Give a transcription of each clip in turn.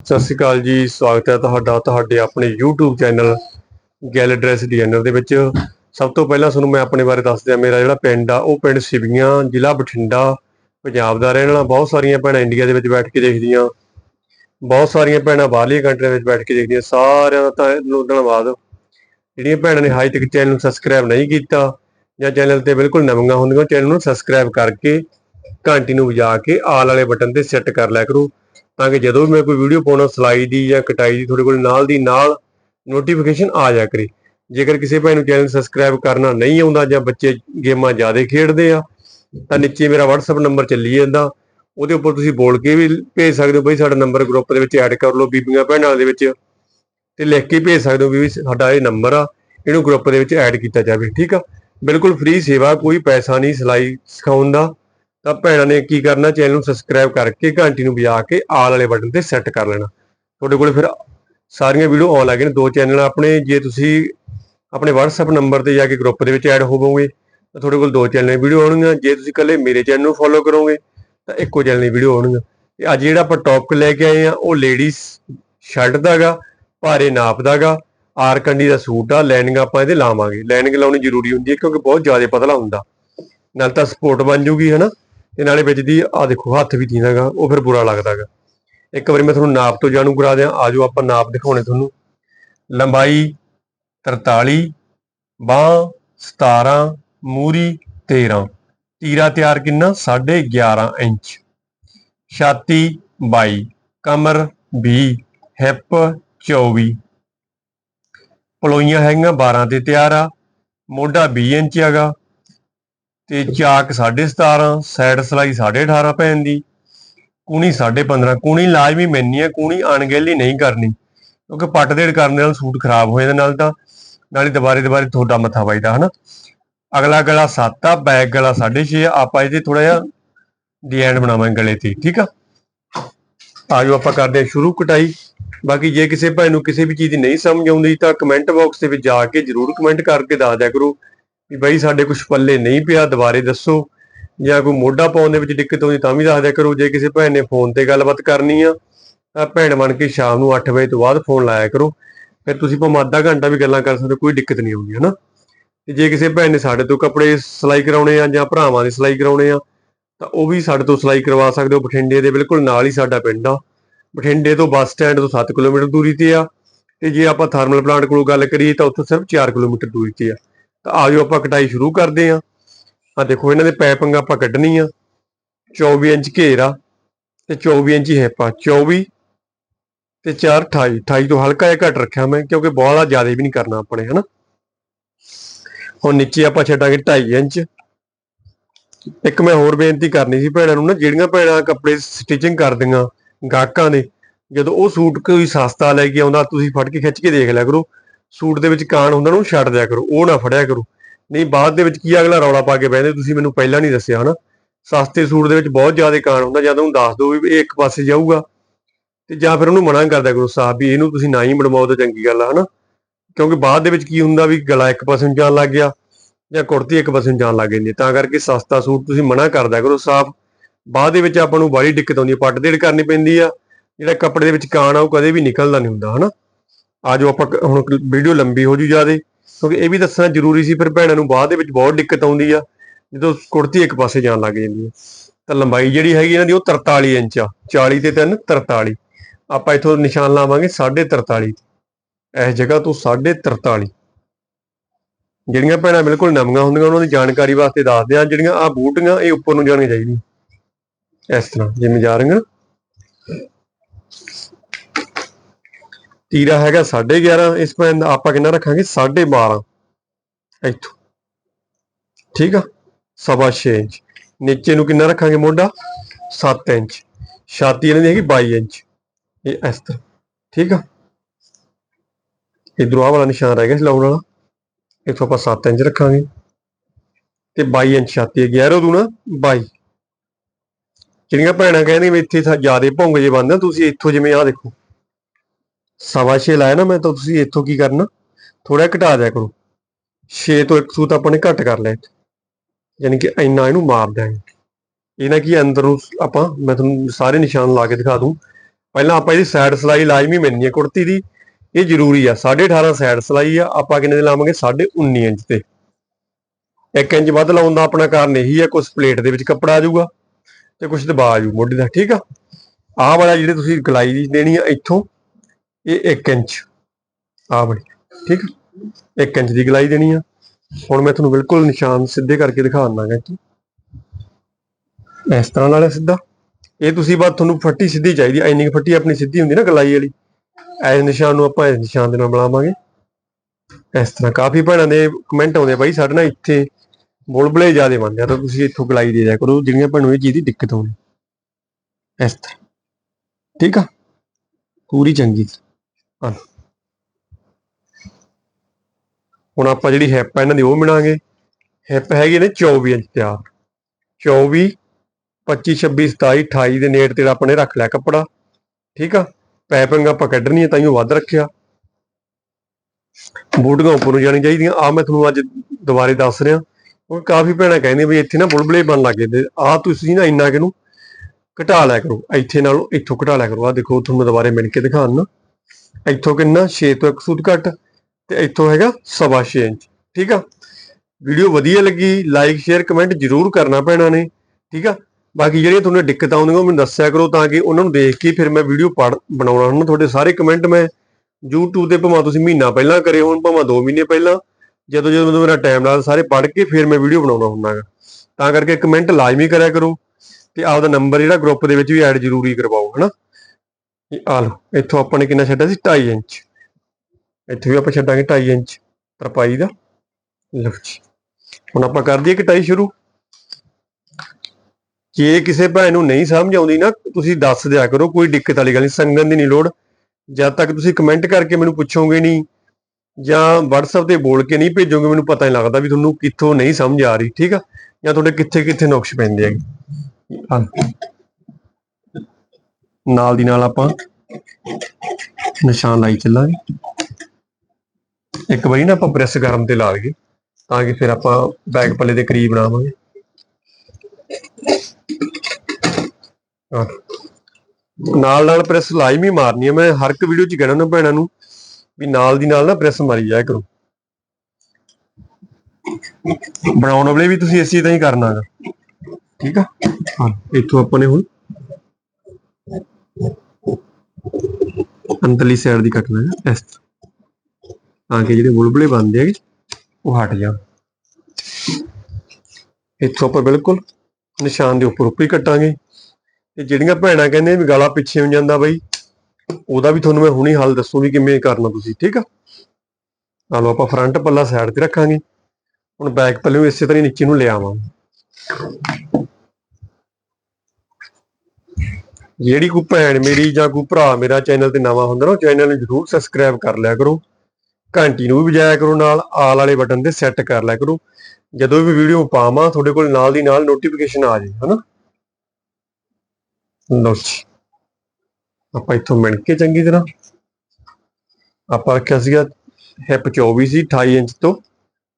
ਸਤਿ ਸ਼੍ਰੀ ਅਕਾਲ ਜੀ, ਸਵਾਗਤ ਹੈ ਤੁਹਾਡਾ ਤੁਹਾਡੇ ਆਪਣੇ YouTube ਚੈਨਲ ਗੈਲ ਡਰੈਸ ਡਿਜ਼ਾਈਨਰ ਦੇ ਵਿੱਚ। ਸਭ ਤੋਂ ਪਹਿਲਾਂ ਤੁਹਾਨੂੰ ਮੈਂ ਆਪਣੇ ਬਾਰੇ ਦੱਸ ਦਿਆਂ, ਮੇਰਾ ਜਿਹੜਾ ਪਿੰਡ ਆ, ਉਹ ਪਿੰਡ ਸਿਵੀਆਂ, ਜ਼ਿਲ੍ਹਾ ਬਠਿੰਡਾ, ਪੰਜਾਬ ਦਾ ਰਹਿਣ ਵਾਲਾ। ਬਹੁਤ ਸਾਰੀਆਂ ਭੈਣਾਂ ਇੰਡੀਆ ਦੇ ਵਿੱਚ ਬੈਠ ਕੇ ਦੇਖਦੀਆਂ, ਬਹੁਤ ਸਾਰੀਆਂ ਭੈਣਾਂ ਬਾਹਰਲੀਆਂ ਕੰਟਰੀਆਂ ਵਿੱਚ ਬੈਠ ਕੇ ਦੇਖਦੀਆਂ। ਸਾਰਿਆਂ ਦਾ ਤਾਂ ਧੰਨਵਾਦ ਜਿਹੜੀਆਂ ਭੈਣਾਂ ਨੇ ਹਾਈ ਤੱਕ ਚੈਨਲ ਨੂੰ ਸਬਸਕ੍ਰਾਈਬ ਨਹੀਂ ਕੀਤਾ ਜਾਂ ਚੈਨਲ ਤੇ ਬਿਲਕੁਲ ਨਵੀਆਂ ਹੁੰਦੀਆਂ ਚੈਨਲ ਨੂੰ ਸਬਸਕ੍ਰਾਈਬ ਕਰਕੇ ਘੰਟੀ ਨੂੰ ਵਜਾ ਕੇ ਆਲ ਵਾਲੇ ਬਟਨ ਤੇ ਸੈੱਟ ਕਰ ਲਿਆ ਕਰੋ। ਤਾਂ ਕਿ ਜਦੋਂ ਵੀ ਮੈਂ ਕੋਈ ਵੀਡੀਓ ਪਾਉਣਾ, ਸਲਾਈ ਦੀ ਜਾਂ ਕਟਾਈ ਦੀ ਤੁਹਾਡੇ ਕੋਲ ਨਾਲ ਦੀ ਨਾਲ ਨੋਟੀਫਿਕੇਸ਼ਨ ਆ ਜਾ ਕਰੇ। ਜੇਕਰ ਕਿਸੇ ਭਾਈ ਨੂੰ ਚੈਨਲ ਸਬਸਕ੍ਰਾਈਬ ਕਰਨਾ ਨਹੀਂ ਆਉਂਦਾ ਜਾਂ ਬੱਚੇ ਗੇਮਾਂ ਜ਼ਿਆਦਾ ਖੇਡਦੇ ਆ, ਤਾਂ ਨੀਚੇ ਮੇਰਾ WhatsApp ਨੰਬਰ ਚੱਲੀ ਜਾਂਦਾ। ਉਹਦੇ ਉੱਪਰ ਤੁਸੀਂ ਬੋਲ ਕੇ ਵੀ ਭੇਜ ਸਕਦੇ ਹੋ ਬਈ ਸਾਡਾ ਨੰਬਰ ਗਰੁੱਪ ਦੇ ਵਿੱਚ ਐਡ ਕਰ ਲਓ, ਬੀਬੀਆਂ ਭੈਣਾਂ ਦੇ ਵਿੱਚ। ਤੇ ਲਿਖ ਕੇ ਭੇਜ ਸਕਦੇ ਹੋ ਵੀ ਸਾਡਾ ਇਹ ਨੰਬਰ ਆ, ਇਹਨੂੰ ਗਰੁੱਪ ਦੇ ਵਿੱਚ ਐਡ ਕੀਤਾ ਜਾਵੇ, ਠੀਕ ਆ? ਬਿਲਕੁਲ ਫ੍ਰੀ ਸੇਵਾ, ਕੋਈ ਪੈਸਾ ਨਹੀਂ ਸਿਲਾਈ ਸਿਖਾਉਣ ਦਾ। ਤਾਂ ਭੈਣਾਂ ਨੇ ਕੀ ਕਰਨਾ ਚੈਨਲ ਨੂੰ ਸਬਸਕ੍ਰਾਈਬ ਕਰਕੇ ਘੰਟੀ ਨੂੰ ਵਜਾ ਕੇ ਆਲ ਵਾਲੇ ਬਟਨ ਤੇ ਸੈੱਟ ਕਰ ਲੈਣਾ। ਤੁਹਾਡੇ ਕੋਲ ਫਿਰ ਸਾਰੀਆਂ ਵੀਡੀਓ ਆਉਣ ਲੱਗੇ ਨੇ। ਦੋ ਚੈਨਲ ਆਪਣੇ, ਜੇ ਤੁਸੀਂ ਆਪਣੇ WhatsApp ਨੰਬਰ ਤੇ ਜਾ ਕੇ ਗਰੁੱਪ ਦੇ ਵਿੱਚ ਐਡ ਹੋਵੋਗੇ ਤਾਂ ਤੁਹਾਡੇ ਕੋਲ ਦੋ ਚੈਨਲ ਦੀ ਵੀਡੀਓ ਆਉਣਗੀਆਂ। ਜੇ ਤੁਸੀਂ ਇਕੱਲੇ ਮੇਰੇ ਚੈਨਲ ਨੂੰ ਫੋਲੋ ਕਰੋਗੇ, ਤਾਂ ਇੱਕੋ ਚੈਨਲ ਦੀ ਵੀਡੀਓ ਆਉਣਗੀਆਂ। ਤੇ ਅੱਜ ਜਿਹੜਾ ਆਪਾਂ ਟੌਪਿਕ ਲੈ ਕੇ ਆਏ ਆ, ਉਹ ਲੇਡੀਜ਼ ਸ਼ਰਟ ਦਾਗਾ ਭਾਰੇ ਨਾਪ ਦਾਗਾ ਆਰ ਕੰਡੀ ਦਾ ਸੂਟ ਆ ਲਾਈਨਿੰਗ ਆਪਾਂ ਇਹਦੇ ਲਾਵਾਂਗੇ। ਲਾਈਨਿੰਗ ਲਾਉਣੀ ਜ਼ਰੂਰੀ ਹੁੰਦੀ ਹੈ ਕਿਉਂਕਿ ਬਹੁਤ ਜ਼ਿਆਦਾ ਪਤਲਾ ਹੁੰਦਾ। ਨਾਲ ਤਾਂ ਸਪੋਰਟ ਬਣ ਜੂਗੀ, ਹਨਾ? ਤੇ ਨਾਲੇ ਵਿੱਚ ਦੀ ਆ ਦੇਖੋ, ਹੱਥ ਵੀ ਦੀਨਾਗਾ ਉਹ ਫਿਰ ਬੁਰਾ ਲੱਗਦਾਗਾ। ਇੱਕ ਵਾਰੀ ਮੈਂ ਤੁਹਾਨੂੰ ਨਾਪ ਤੋਂ ਜਾਣੂ ਕਰਾ ਦਿਆਂ, ਆਜੋ ਆਪਾਂ ਨਾਪ ਦਿਖਾਉਣੇ ਤੁਹਾਨੂੰ। ਲੰਬਾਈ 43 ਬਾਹ 17 ਮੂਰੀ 13 ਤੀਰਾ ਤਿਆਰ ਕਿੰਨਾ? 11.5 ਇੰਚ। ਛਾਤੀ 22 ਕਮਰ 20 ਹਿੱਪ 24 ਪਲੋਈਆਂ ਹੈਗੀਆਂ 12 ਤੇ ਤਿਆਰ ਆ, ਮੋਢਾ 20 ਇੰਚ ਹੈਗਾ। ਤੇ ਚਾਕ 17.5 ਸਾਈਡ ਸਲਾਈ 18.5 ਪੈਣ ਦੀ। ਕੂਣੀ 15.5 ਕੂਣੀ ਲਾਜ਼ਮੀ ਮੈਨੀ ਹੈ ਕੂਣੀ ਅਣਗਹਿਲੀ ਨਹੀਂ ਕਰਨੀ। ਕਿਉਂਕਿ ਪੱਟ ਦੇੜ ਕਰਨ ਨਾਲ ਸੂਟ ਖਰਾਬ ਹੋ ਜਾਂਦਾ ਨਾਲ ਤਾਂ, ਨਾਲੇ ਦੁਬਾਰੇ ਦੁਬਾਰੇ ਤੁਹਾਡਾ ਮੱਥਾ ਵੱਜਦਾ, ਹਨਾ? ਅਗਲਾ ਗਲਾ 7 ਆ, ਬੈਕ ਗਲਾ 6.5 ਆ, ਆਪਾਂ ਇਹਦੇ ਥੋੜਾ ਜਿਹਾ ਡਿਜ਼ਾਈਨ ਬਣਾਵਾਂਗੇ ਗਲੇ ਤੇ, ਠੀਕ ਆ? ਆਜੋ ਆਪਾਂ ਕਰਦੇ ਹਾਂ ਸ਼ੁਰੂ ਕਟਾਈ। ਬਾਕੀ ਜੇ ਕਿਸੇ ਭਾਈ ਨੂੰ ਕਿਸੇ ਵੀ ਚੀਜ਼ ਦੀ ਨਹੀਂ ਸਮਝ ਆਉਂਦੀ ਤਾਂ ਕਮੈਂਟ ਬਾਕਸ ਦੇ ਵਿੱਚ ਜਾ ਕੇ ਜਰੂਰ ਕਮੈਂਟ ਕਰਕੇ ਦੱਸ ਦਿਆ ਕਰੋ। ਵੀ ਬਾਈ ਸਾਡੇ ਕੁਝ ਪੱਲੇ ਨਹੀਂ ਪਿਆ ਦੁਬਾਰੇ ਦੱਸੋ। ਜਾਂ ਕੋਈ ਮੋਢਾ ਪਾਉਣ ਦੇ ਵਿੱਚ ਦਿੱਕਤ ਆਉਂਦੀ ਤਾਂ ਵੀ ਦੱਸ ਦਿਆ ਕਰੋ ਜੇ ਕਿਸੇ ਭੈਣ ਨੇ ਫੋਨ ਤੇ ਗੱਲਬਾਤ ਕਰਨੀ ਆ ਤਾਂ ਭੈਣ ਬਣ ਕੇ ਸ਼ਾਮ ਨੂੰ 8 ਵਜੇ ਤੋਂ ਬਾਅਦ ਫੋਨ ਲਾਇਆ ਕਰੋ। ਫਿਰ ਤੁਸੀਂ ਭਾਵੇਂ ਅੱਧਾ ਘੰਟਾ ਵੀ ਗੱਲਾਂ ਕਰ ਸਕਦੇ ਹੋ, ਕੋਈ ਦਿੱਕਤ ਨਹੀਂ ਆਉਂਦੀ ਹਨਾ? ਤੇ ਜੇ ਕਿਸੇ ਭੈਣ ਨੇ ਸਾਡੇ ਤੋਂ ਕੱਪੜੇ ਸਿਲਾਈ ਕਰਾਉਣੇ ਆ ਜਾਂ ਭਰਾਵਾਂ ਦੀ ਸਿਲਾਈ ਕਰਾਉਣੇ ਆ ਤਾਂ ਉਹ ਵੀ ਸਾਡੇ ਤੋਂ ਸਿਲਾਈ ਕਰਵਾ ਸਕਦੇ ਹੋ। ਬਠਿੰਡੇ ਦੇ ਬਿਲਕੁਲ ਨਾਲ ਹੀ ਸਾਡਾ ਪਿੰਡ ਆ। ਬਠਿੰਡੇ ਤੋਂ ਬੱਸ ਸਟੈਂਡ ਤੋਂ 7 ਕਿਲੋਮੀਟਰ ਦੂਰੀ ਤੇ ਆ। ਤੇ ਜੇ ਆਪਾਂ ਥਰਮਲ ਪਲਾਂਟ ਕੋਲੋਂ ਗੱਲ ਕਰੀਏ ਤਾਂ ਉੱਥੋਂ ਸਿਰਫ 4 ਕਿਲੋਮੀਟਰ ਦੂਰੀ ਤੇ ਆ। ਆਜੋ ਆਪਾਂ ਕਟਾਈ ਸ਼ੁਰੂ ਕਰਦੇ ਆ ਆ ਦੇਖੋ, ਇਹਨਾਂ ਦੇ ਪੈਪਿੰਗ ਆਪਾਂ ਕੱਢਣੀ ਆ। 24 ਇੰਚ ਘੇਰਾ ਤੇ 24 ਇੰਚ ਹੀ ਹਿੱਪ। 24 ਤੇ 4 28 28 ਤੋਂ ਹਲਕਾ ਜਿਹਾ ਘੱਟ ਰੱਖਿਆ ਮੈਂ, ਕਿਉਂਕਿ ਬਹੁਤਾ ਜ਼ਿਆਦਾ ਵੀ ਨਹੀਂ ਕਰਨਾ ਆਪਣੇ, ਹਨਾ? ਹੁਣ ਨੀਚੇ ਆਪਾਂ ਛੱਡਾਂਗੇ 2.5 ਇੰਚ। ਇੱਕ ਮੈਂ ਹੋਰ ਬੇਨਤੀ ਕਰਨੀ ਸੀ ਭੈਣਾਂ ਨੂੰ ਨਾ, ਜਿਹੜੀਆਂ ਭੈਣਾਂ ਕੱਪੜੇ ਸਟਿਚਿੰਗ ਕਰਦੀਆਂ ਗਾਹਕਾਂ ਦੇ, ਜਦੋਂ ਉਹ ਸੂਟ ਕੋਈ ਸਸਤਾ ਲੈ ਕੇ ਆਉਂਦਾ, ਤੁਸੀਂ ਫੜ ਕੇ ਖਿੱਚ ਕੇ ਦੇਖ ਲਿਆ ਕਰੋ। ਸੂਟ ਦੇ ਵਿੱਚ ਕਾਣ ਹੁੰਦਾ ਨਾ ਛੱਡ ਦਿਆ ਕਰੋ, ਉਹ ਨਾ ਫੜਿਆ ਕਰੋ। ਨਹੀਂ, ਬਾਅਦ ਦੇ ਵਿੱਚ ਕੀ ਅਗਲਾ ਰੌਲਾ ਪਾ ਕੇ ਬਹਿੰਦੇ, ਤੁਸੀਂ ਮੈਨੂੰ ਪਹਿਲਾਂ ਨਹੀਂ ਦੱਸਿਆ, ਹਨਾ? ਸਸਤੇ ਸੂਟ ਦੇ ਵਿੱਚ ਬਹੁਤ ਜ਼ਿਆਦਾ ਕਾਣ ਹੁੰਦਾ ਜਦੋਂ ਉਹਨੂੰ ਦੱਸ ਦਿਓ ਵੀ ਇਹ ਇੱਕ ਪਾਸੇ ਜਾਊਗਾ, ਤੇ ਜਾਂ ਫਿਰ ਉਹਨੂੰ ਮਨਾ ਕਰਦਿਆ ਕਰੋ, ਸਾਫ਼ ਵੀ ਇਹਨੂੰ ਤੁਸੀਂ ਨਾ ਹੀ ਬਣਵਾਓ ਤਾਂ ਚੰਗੀ ਗੱਲ ਆ, ਹਨਾ? ਕਿਉਂਕਿ ਬਾਅਦ ਦੇ ਵਿੱਚ ਕੀ ਹੁੰਦਾ ਵੀ ਗਲਾ ਇੱਕ ਪਾਸੇ ਨੂੰ ਜਾਣ ਲੱਗ ਗਿਆ, ਜਾਂ ਕੁੜਤੀ ਇੱਕ ਪਾਸੇ ਨੂੰ ਜਾਣ ਲੱਗ ਜਾਂਦੀ ਹੈ, ਤਾਂ ਕਰਕੇ ਸਸਤਾ ਸੂਟ ਤੁਸੀਂ ਮਨਾ ਕਰਦਿਆ ਕਰੋ, ਸਾਫ਼। ਬਾਅਦ ਦੇ ਵਿੱਚ ਆਪਾਂ ਨੂੰ ਬੜੀ ਦਿੱਕਤ ਆਉਂਦੀ ਹੈ ਪੱਟ ਦੇੜ ਕਰਨੀ ਪੈਂਦੀ ਆ, ਜਿਹੜਾ ਕੱਪੜੇ ਦੇ ਵਿੱਚ ਕਾਣ ਆ, ਉਹ ਕਦੇ ਵੀ ਨਿਕਲਦਾ ਨਹੀਂ ਹੁੰਦਾ, ਹਨਾ? ਆਜੋ ਆਪਾਂ ਹੁਣ ਵੀਡੀਓ ਲੰਬੀ ਹੋ ਜੂ ਜਿਆਦੇ, ਕਿਉਂਕਿ ਇਹ ਵੀ ਦੱਸਣਾ ਜ਼ਰੂਰੀ ਸੀ, ਫਿਰ ਭੈਣਾਂ ਨੂੰ ਬਾਅਦ ਦੇ ਵਿੱਚ ਬਹੁਤ ਦਿੱਕਤ ਆਉਂਦੀ ਆ, ਜਦੋਂ ਕੁੜਤੀ ਇੱਕ ਪਾਸੇ ਜਾਣ ਲੱਗ ਜਾਂਦੀ ਹੈ ਤਾਂ ਲੰਬਾਈ ਜਿਹੜੀ ਹੈਗੀ ਇਹਨਾਂ ਦੀ ਉਹ 43 ਇੰਚ ਆ 40 ਤੇ 3 43 ਆਪਾਂ ਇਥੋਂ ਨਿਸ਼ਾਨ ਲਾਵਾਂਗੇ 43.5 ਇਸ ਜਗ੍ਹਾ ਤੋਂ 43.5 ਜਿਹੜੀਆਂ ਭੈਣਾਂ ਬਿਲਕੁਲ ਨਵੀਆਂ ਹੁੰਦੀਆਂ, ਉਹਨਾਂ ਦੀ ਜਾਣਕਾਰੀ ਵਾਸਤੇ ਦੱਸਦੇ ਆ ਜਿਹੜੀਆਂ ਆ ਬੂਟੀਆਂ ਇਹ ਉੱਪਰ ਨੂੰ ਜਾਣੀਆਂ ਚਾਹੀਦੀਆਂ। ਇਸ ਤਰ੍ਹਾਂ, ਜਿਵੇਂ ਜਾ ਰਹੀਆਂ। ਤੀਰਾ ਹੈਗਾ 11.5 ਇਸ ਪੈਨ ਦਾ ਆਪਾਂ ਕਿੰਨਾ ਰੱਖਾਂਗੇ? 12.5 ਇੱਥੋਂ। ਠੀਕ ਆ? ਸਵਾ 6 ਇੰਚ। ਨੀਚੇ ਨੂੰ ਕਿੰਨਾ ਰੱਖਾਂਗੇ ਮੋਢਾ? 7 ਇੰਚ। ਛਾਤੀ ਇਹਨਾਂ ਦੀ ਹੈਗੀ 22 ਇੰਚ। ਇਹ ਇਸ ਤਰ੍ਹਾਂ। ਠੀਕ ਆ? ਇਧਰੋਂ ਆਹ ਵਾਲਾ ਨਿਸ਼ਾਨ ਰਹਿ ਗਿਆ ਸੀ ਲਾਉਣ ਵਾਲਾ। ਇੱਥੋਂ ਆਪਾਂ 7 ਇੰਚ ਰੱਖਾਂਗੇ। ਤੇ 22 ਇੰਚ ਛਾਤੀ ਹੈ 11 ਦੂਣਾ 22 ਜਿਹੜੀਆਂ ਭੈਣਾਂ ਕਹਿੰਦੀਆਂ ਵੀ ਇੱਥੇ ਜ਼ਿਆਦਾ ਭੁੰਗ ਜੇ ਬੰਦ ਆ ਤੁਸੀਂ ਇੱਥੋਂ ਜਿਵੇਂ ਆਹ ਦੇਖੋ। ਸਵਾ 6 ਲਾਇਆ ਨਾ ਮੈਂ, ਤਾਂ ਤੁਸੀਂ ਇੱਥੋਂ ਕੀ ਕਰਨਾ? ਥੋੜਾ ਘਟਾ ਦਿਆ ਕਰੋ। 6 ਤੋਂ ਇੱਕ ਸੂਤ ਆਪਾਂ ਨੇ ਘੱਟ ਕਰ ਲਿਆ ਇੱਥੇ। ਯਾਨੀ ਕਿ ਇੰਨਾ ਇਹਨੂੰ ਮਾਰ ਦਿੰ ਇਹ ਨਾ ਕੀ ਅੰਦਰ ਨੂੰ ਆਪਾਂ, ਮੈਂ ਤੁਹਾਨੂੰ ਸਾਰੇ ਨਿਸ਼ਾਨ ਲਾ ਕੇ ਦਿਖਾ ਦੂੰ। ਪਹਿਲਾਂ ਆਪਾਂ ਇਹਦੀ ਸਾਈਡ ਸਲਾਈ ਲਾਜ਼ਮੀ ਮਿਲਣੀ ਹੈ ਕੁੜਤੀ ਦੀ। ਇਹ ਜ਼ਰੂਰੀ ਆ 18.5 ਸਾਈਡ ਸਲਾਈ ਆ, ਆਪਾਂ ਕਿੰਨੇ ਦੇ ਲਾਵਾਂਗੇ? 19.5 ਇੰਚ ਤੇ। 1 ਇੰਚ ਵੱਧ ਲਾਉਣ ਦਾ ਆਪਣਾ ਕਾਰਨ ਇਹੀ ਆ ਕੁਝ ਪਲੇਟ ਦੇ ਵਿੱਚ ਕੱਪੜਾ ਆ ਜਾਊਗਾ ਤੇ ਕੁਝ ਦਬਾ ਆ ਜਾਊ ਮੋਢੇ ਦਾ, ਠੀਕ ਆ? ਆਹ ਵਾਲਾ ਜਿਹੜੇ ਤੁਸੀਂ ਗਲਾਈ ਦੇਣੀ ਆ ਇੱਥੋਂ ਇਹ 1 ਇੰਚ। ਆ ਵਾਲੀ ਠੀਕ ਆ? 1 ਇੰਚ ਦੀ ਗਲਾਈ ਦੇਣੀ ਆ। ਹੁਣ ਮੈਂ ਤੁਹਾਨੂੰ ਬਿਲਕੁਲ ਨਿਸ਼ਾਨ ਸਿੱਧੇ ਕਰਕੇ ਦਿਖਾ ਦਿੰਦਾ ਇੱਥੇ ਇਸ ਤਰ੍ਹਾਂ ਨਾਲ ਹੈ ਸਿੱਧਾ। ਇਹ ਤੁਸੀਂ ਬਾਅਦ ਤੁਹਾਨੂੰ ਫੱਟੀ ਸਿੱਧੀ ਚਾਹੀਦੀ ਐ ਇੰਨੀ ਕੁ ਫੱਟੀ ਆਪਣੀ ਸਿੱਧੀ ਹੁੰਦੀ ਨਾ ਗਲਾਈ ਵਾਲੀ। ਐਸ ਨਿਸ਼ਾਨ ਨੂੰ ਆਪਾਂ ਇਸ ਨਿਸ਼ਾਨ ਦੇ ਨਾਲ ਮਿਲਾਵਾਂਗੇ। ਇਸ ਤਰ੍ਹਾਂ ਕਾਫੀ ਭੈਣਾਂ ਦੇ ਕਮੈਂਟ ਆਉਂਦੇ ਬਾਈ, ਸਾਡੇ ਨਾਲ ਇੱਥੇ ਬੁਲਬੁਲੇ ਜ਼ਿਆਦੇ ਬਣਦੇ ਆ, ਤਾਂ ਤੁਸੀਂ ਇੱਥੋਂ ਗਲਾਈ ਦੇ ਦਿਆ ਕਰੋ। ਜਿਹੜੀਆਂ ਭੈਣਾਂ ਨੂੰ ਇਹ ਚੀਜ਼ ਦੀ ਦਿੱਕਤ ਆਉਂਦੀ ਇਸ ਤਰ੍ਹਾਂ। ਠੀਕ ਆ? ਪੂਰੀ ਚੰਗੀ ਤਰ੍ਹਾਂ। ਹੁਣ ਆਪਾਂ ਜਿਹੜੀ ਹਿੱਪ ਆ ਇਹਨਾਂ ਦੀ ਉਹ ਮਿਣਾਂਗੇ ਹਿੱਪ ਹੈਗੀ ਨੇ 24 ਇੰਚ ਤਿਆਰ। 24 25 26 27 28 ਦੇ ਨੇੜ ਤੇ ਆਪਾਂ ਨੇ ਰੱਖ ਲਿਆ ਕੱਪੜਾ। ਠੀਕ ਆ? ਪਾਈਪਿੰਗ ਆਪਾਂ ਕੱਢਣੀ ਹੈ ਤਾਂ ਹੀ ਉਹ ਵੱਧ ਰੱਖਿਆ। ਬੂਟੀਆਂ ਉੱਪਰ ਨੂੰ ਜਾਣੀ ਚਾਹੀਦੀਆਂ। ਆ ਮੈਂ ਤੁਹਾਨੂੰ ਅੱਜ ਦੁਬਾਰੇ ਦੱਸ ਰਿਹਾ। ਉਹ ਕਾਫੀ ਭੈਣਾਂ ਕਹਿੰਦੇ ਵੀ ਇੱਥੇ ਨਾ ਬੁਲਬੁਲੇ ਬਣ ਲੱਗੇ ਤੇ ਆ ਤੁਸੀਂ ਨਾ ਇੰਨਾ ਕਿ ਨੂੰ ਘਟਾ ਲਿਆ ਕਰੋ। ਇੱਥੇ ਨਾਲੋਂ ਇੱਥੋਂ ਘਟਾ ਲਿਆ ਕਰੋ। ਆ ਦੇਖੋ ਤੁਹਾਨੂੰ ਦੁਬਾਰੇ ਮਿਲ ਕੇ ਦਿਖਾਉਣ। ਨਾ ਇੱਥੋਂ ਕਿੰਨਾ? 6 ਤੋਂ 1 ਸੂਤ ਘੱਟ ਤੇ ਇੱਥੋਂ ਹੈਗਾ ਸਵਾ 6 ਇੰਚ। ਠੀਕ ਆ? ਵੀਡੀਓ ਵਧੀਆ ਲੱਗੀ ਲਾਈਕ ਸ਼ੇਅਰ ਕਮੈਂਟ ਜਰੂਰ ਕਰਨਾ ਭੈਣਾਂ ਨੇ। ਠੀਕ ਆ? ਬਾਕੀ ਜਿਹੜੀਆਂ ਤੁਹਾਨੂੰ ਦਿੱਕਤਾਂ ਆਉਂਦੀਆਂ ਉਹ ਮੈਨੂੰ ਦੱਸਿਆ ਕਰੋ ਤਾਂ ਕਿ ਉਹਨਾਂ ਨੂੰ ਦੇਖ ਕੇ ਫਿਰ ਮੈਂ ਵੀਡੀਓ ਪੜ, ਬਣਾਉਣਾ ਹੁਣ ਤੁਹਾਡੇ ਸਾਰੇ ਕਮੈਂਟ ਮੈਂ YouTube ਤੇ ਭਾਵੇਂ ਤੁਸੀਂ ਮਹੀਨਾ ਪਹਿਲਾਂ ਕਰੇ ਹੋਣ, ਭਾਵੇਂ 2 ਮਹੀਨੇ ਪਹਿਲਾਂ, ਜਦੋਂ ਜਦੋਂ ਮੈਨੂੰ ਮੇਰਾ ਟਾਈਮ ਲੱਗਦਾ ਸਾਰੇ ਪੜ ਕੇ ਫਿਰ ਮੈਂ ਵੀਡੀਓ ਬਣਾਉਣਾ ਹੁੰਦਾ ਗਾ। ਤਾਂ ਕਰਕੇ ਕਮੈਂਟ ਲਾਜ਼ਮੀ ਕਰਿਆ ਕਰੋ ਤੇ ਆਪਦਾ ਨੰਬਰ ਜਿਹੜਾ ਗਰੁੱਪ ਦੇ ਵਿੱਚ ਵੀ ਐਡ ਜ਼ਰੂਰੀ ਕਰਵਾਓ, ਹਨਾ? ਇਹ ਆ ਲਓ, ਇੱਥੋਂ ਆਪਾਂ ਨੇ ਕਿੰਨਾ ਛੱਡਿਆ ਸੀ? 2.5 ਇੰਚ। ਇੱਥੇ ਵੀ ਆਪਾਂ ਛੱਡਾਂਗੇ 2.5 ਇੰਚ ਤਰਪਾਈ ਦਾ। ਲਓ ਜੀ, ਹੁਣ ਆਪਾਂ ਕਰ ਦਈਏ ਕਟਾਈ ਸ਼ੁਰੂ। ਜੇ ਕਿਸੇ ਭੈਣ ਨੂੰ ਨਹੀਂ ਸਮਝ ਆਉਂਦੀ ਨਾ, ਤੁਸੀਂ ਦੱਸ ਦਿਆ ਕਰੋ, ਕੋਈ ਦਿੱਕਤ ਵਾਲੀ ਗੱਲ ਨਹੀਂ, ਸੰਗਣ ਦੀ ਨਹੀਂ ਲੋੜ। ਜਦ ਤੱਕ ਤੁਸੀਂ ਕਮੈਂਟ ਕਰਕੇ ਮੈਨੂੰ ਪੁੱਛੋਗੇ ਨਹੀਂ, ਜਾਂ WhatsApp ਤੇ ਬੋਲ ਕੇ ਨਹੀਂ ਭੇਜੋਗੇ, ਮੈਨੂੰ ਪਤਾ ਨਹੀਂ ਲੱਗਦਾ ਵੀ ਤੁਹਾਨੂੰ ਕਿੱਥੋਂ ਨਹੀਂ ਸਮਝ ਆ ਰਹੀ, ਠੀਕ ਆ? ਜਾਂ ਤੁਹਾਡੇ ਕਿੱਥੇ ਕਿੱਥੇ ਨੁਕਸ ਪੈਂਦੇ ਹੈਗੇ। ਆਹ। ਨਾਲ ਦੀ ਨਾਲ ਆਪਾਂ ਨਿਸ਼ਾਨ ਲਾਈ ਚੱਲਾਂਗੇ। ਇੱਕ ਵਾਰੀ ਨਾ ਆਪਾਂ ਪ੍ਰੈਸ ਗਰਮ ਤੇ ਲਾ ਲਈਏ, ਤਾਂ ਕਿ ਫਿਰ ਆਪਾਂ ਬੈਕ ਪੱਲੇ ਦੇ ਕਰੀਬ ਬਣਾਵਾਂਗੇ ਆਹ। ਨਾਲ ਨਾਲ ਪ੍ਰੈਸ ਲਾਜ਼ਮੀ ਮਾਰਨੀ ਹੈ ਮੈਂ ਹਰ ਇੱਕ ਵੀਡੀਓ 'ਚ ਕਹਿਣਾ ਨਾ ਭੈਣਾਂ ਨੂੰ ਵੀ ਨਾਲ ਦੀ ਨਾਲ ਨਾ ਪ੍ਰੈਸ ਮਾਰੀ ਜਾਇਆ ਕਰੋ। ਬਣਾਉਣ ਵੇਲੇ ਵੀ ਤੁਸੀਂ ਇਸੇ ਤਰ੍ਹਾਂ ਹੀ ਕਰਨਾ ਹੈਗਾ ਠੀਕ ਆ? ਹਾਂ, ਇੱਥੋਂ ਆਪਾਂ ਨੇ ਹੁਣ ਅੰਤਲੀ ਸਾਈਡ ਦੀ ਕੱਟਣਾ ਹੈ ਇਸ ਤਾਂ ਕਿ ਜਿਹੜੇ ਬੁਲਬੁਲੇ ਬਣਦੇ ਹੈਗੇ, ਉਹ ਹਟ ਜਾਣ। ਇੱਥੋਂ ਆਪਾਂ ਬਿਲਕੁਲ ਨਿਸ਼ਾਨ ਦੇ ਉੱਪਰ ਉੱਪਰ ਹੀ ਕੱਟਾਂਗੇ। ਤੇ ਜਿਹੜੀਆਂ ਭੈਣਾਂ ਕਹਿੰਦੇ ਵੀ ਗਾਲਾ ਪਿੱਛੇ ਹੋ ਜਾਂਦਾ ਬਾਈ, ਉਹਦਾ ਵੀ ਤੁਹਾਨੂੰ ਮੈਂ ਹੁਣੀ ਹੱਲ ਦੱਸੂ ਵੀ ਕਿਵੇਂ ਕਰਨਾ ਤੁਸੀਂ, ਠੀਕ ਆ? ਆ ਲਓ, ਆਪਾਂ ਫਰੰਟ ਪੱਲਾ ਸਾਈਡ ਤੇ ਰੱਖਾਂਗੇ। ਹੁਣ ਬੈਕ ਪੱਲੇ ਨੂੰ ਇਸੇ ਤਰ੍ਹਾਂ ਹੀ ਨੀਚੇ ਨੂੰ ਲਿਆਵਾਂਗੇ ਆਵਾਂਗੇ ਜਿਹੜੀ ਕੋਈ ਭੈਣ ਮੇਰੀ ਜਾਂ ਕੋਈ ਭਰਾ ਮੇਰਾ ਚੈਨਲ ਤੇ ਨਵਾਂ ਹੁੰਦਾ ਨਾ ਚੈਨਲ ਨੂੰ ਜਰੂਰ ਸਬਸਕ੍ਰਾਈਬ ਕਰ ਲਿਆ ਕਰੋ। ਘੰਟੀ ਨੂੰ ਵੀ ਵਜਾਇਆ ਕਰੋ ਨਾਲ, ਆਲ ਵਾਲੇ ਬਟਨ ਤੇ ਸੈੱਟ ਕਰ ਲਿਆ ਕਰੋ। ਜਦੋਂ ਵੀ ਵੀਡੀਓ ਪਾਵਾਂ, ਤੁਹਾਡੇ ਕੋਲ ਨਾਲ ਦੀ ਨਾਲ ਨੋਟੀਫਿਕੇਸ਼ਨ ਆ ਜਾਏ, ਹਨਾ? ਲਓ ਜੀ। ਆਪਾਂ ਇੱਥੋਂ ਮਿਣ ਕੇ ਚੰਗੀ ਤਰ੍ਹਾਂ। ਆਪਾਂ ਰੱਖਿਆ ਸੀਗਾ ਹਿਪ 24 ਸੀ 28 ਇੰਚ ਤੋਂ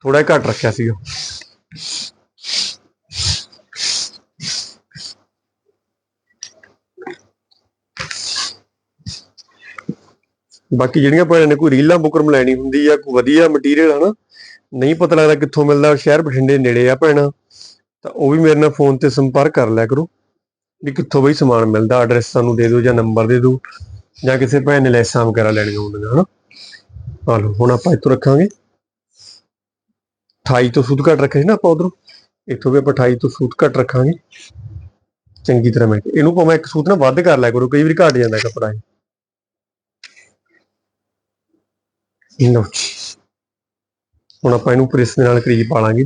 ਥੋੜਾ ਘੱਟ ਰੱਖਿਆ ਸੀਗਾ। ਬਾਕੀ ਜਿਹੜੀਆਂ ਭੈਣਾਂ ਨੇ ਕੋਈ ਰੀਲਾਂ ਬੁਕਰਮ ਲੈਣੀ ਹੁੰਦੀ ਆ, ਕੋਈ ਵਧੀਆ ਮਟੀਰੀਅਲ ਹਨਾ, ਨਹੀਂ ਪਤਾ ਲੱਗਦਾ ਕਿੱਥੋਂ ਮਿਲਦਾ, ਸ਼ਹਿਰ ਬਠਿੰਡੇ ਨੇੜੇ ਆ ਭੈਣਾਂ, ਤਾਂ ਉਹ ਵੀ ਮੇਰੇ ਨਾਲ ਫੋਨ ਤੇ ਸੰਪਰਕ ਕਰ ਲਿਆ ਕਰੋ, ਵੀ ਕਿੱਥੋਂ ਬਈ ਸਮਾਨ ਮਿਲਦਾ ਐਡਰੈਸ ਸਾਨੂੰ ਦੇ ਦਿਓ ਜਾਂ ਨੰਬਰ ਦੇ ਦਿਓ, ਜਾਂ ਕਿਸੇ ਭੈਣ ਨੇ ਲੈਸਾਂ ਵਗੈਰਾ ਲੈਣੀਆਂ ਹੁੰਦੀਆਂ ਹਨਾ। ਆ ਲਓ, ਹੁਣ ਆਪਾਂ ਇੱਥੋਂ ਰੱਖਾਂਗੇ। 28 ਤੋਂ ਸੂਤ ਘੱਟ ਰੱਖਿਆ ਸੀ ਨਾ ਆਪਾਂ ਉਧਰੋਂ, ਇੱਥੋਂ ਵੀ ਆਪਾਂ 28 ਤੋਂ ਸੂਤ ਘੱਟ ਰੱਖਾਂਗੇ। ਚੰਗੀ ਤਰ੍ਹਾਂ ਮੈਂ ਇਹਨੂੰ ਭਾਵੇਂ ਇੱਕ ਸੂਤ ਨਾ ਵੱਧ ਕਰ ਲਿਆ ਕਰੋ, ਕਈ ਵਾਰੀ ਘਟ ਜਾਂਦਾ ਕੱਪੜਾ ਇਹ। ਲਓ ਜੀ ਹੁਣ ਆਪਾਂ ਇਹਨੂੰ ਪ੍ਰੈਸ ਦੇ ਨਾਲ ਕਰੀਬ ਪਾ ਲਾਂਗੇ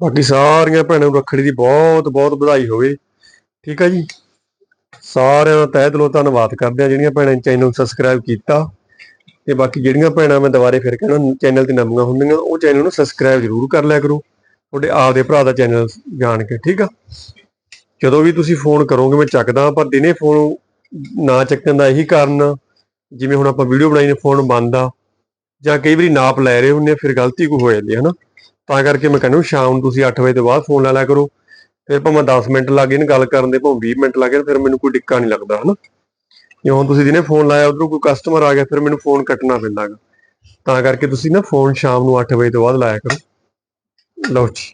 ਬਾਕੀ ਸਾਰੀਆਂ ਭੈਣਾਂ ਨੂੰ ਰੱਖੜੀ ਦੀ ਬਹੁਤ ਬਹੁਤ ਵਧਾਈ ਹੋਵੇ। ਠੀਕ ਆ ਜੀ? ਸਾਰਿਆਂ ਦਾ ਤਹਿ ਦਿਲੋਂ ਧੰਨਵਾਦ ਕਰਦੇ ਆ ਜਿਹੜੀਆਂ ਭੈਣਾਂ ਨੇ ਚੈਨਲ ਨੂੰ ਸਬਸਕ੍ਰਾਈਬ ਕੀਤਾ। ਤੇ ਬਾਕੀ ਜਿਹੜੀਆਂ ਭੈਣਾਂ ਮੈਂ ਦੁਬਾਰੇ ਫਿਰ ਕਹਿਣਾ ਚੈਨਲ ਤੇ ਨਵੀਆਂ ਹੁੰਦੀਆਂ, ਉਹ ਚੈਨਲ ਨੂੰ ਸਬਸਕ੍ਰਾਈਬ ਜ਼ਰੂਰ ਕਰ ਲਿਆ ਕਰੋ। ਤੁਹਾਡੇ ਆਪਦੇ ਭਰਾ ਦਾ ਚੈਨਲ ਜਾਣ ਕੇ, ਠੀਕ ਆ? ਜਦੋਂ ਵੀ ਤੁਸੀਂ ਫੋਨ ਕਰੋਗੇ, ਮੈਂ ਚੱਕਦਾ ਪਰ ਦਿਨੇ ਫੋਨ ਨਾ ਚੱਕਣ ਦਾ ਇਹੀ ਕਾਰਨ ਜਿਵੇਂ ਹੁਣ ਆਪਾਂ ਵੀਡੀਓ ਬਣਾਈ ਨੇ ਫੋਨ ਬੰਦ ਆ, ਜਾਂ ਕਈ ਵਾਰੀ ਨਾਪ ਲੈ ਰਹੇ ਹੁੰਦੇ ਆ, ਫਿਰ ਗਲਤੀ ਕੋਈ ਹੋ ਜਾਂਦੀ ਹੈ ਨਾ ਤਾਂ ਕਰਕੇ ਮੈਂ ਕਹਿੰਦਾ ਸ਼ਾਮ ਨੂੰ ਤੁਸੀਂ 8 ਵਜੇ ਤੋਂ ਬਾਅਦ ਫੋਨ ਲੈ ਲਿਆ ਕਰੋ, ਫਿਰ ਭਾਵੇਂ 10 ਮਿੰਟ ਲੱਗੇ ਨੇ ਗੱਲ ਕਰਨ ਦੇ ਭਾਵੇਂ 20 ਮਿੰਟ ਲੱਗੇ ਫਿਰ ਮੈਨੂੰ ਕੋਈ ਡਿੱਕਾ ਨਹੀਂ ਲੱਗਦਾ, ਹਨਾ? ਜੇ ਹੁਣ ਤੁਸੀਂ ਦਿਨੇ ਫੋਨ ਲਾਇਆ, ਉਧਰੋਂ ਕੋਈ ਕਸਟਮਰ ਆ ਗਿਆ, ਫਿਰ ਮੈਨੂੰ ਫੋਨ ਕੱਟਣਾ ਪੈਂਦਾ ਗਾ ਤਾਂ ਕਰਕੇ ਤੁਸੀਂ ਨਾ ਫੋਨ ਸ਼ਾਮ ਨੂੰ 8 ਵਜੇ ਤੋਂ ਬਾਅਦ ਲਾਇਆ ਕਰੋ। ਲਓ ਜੀ।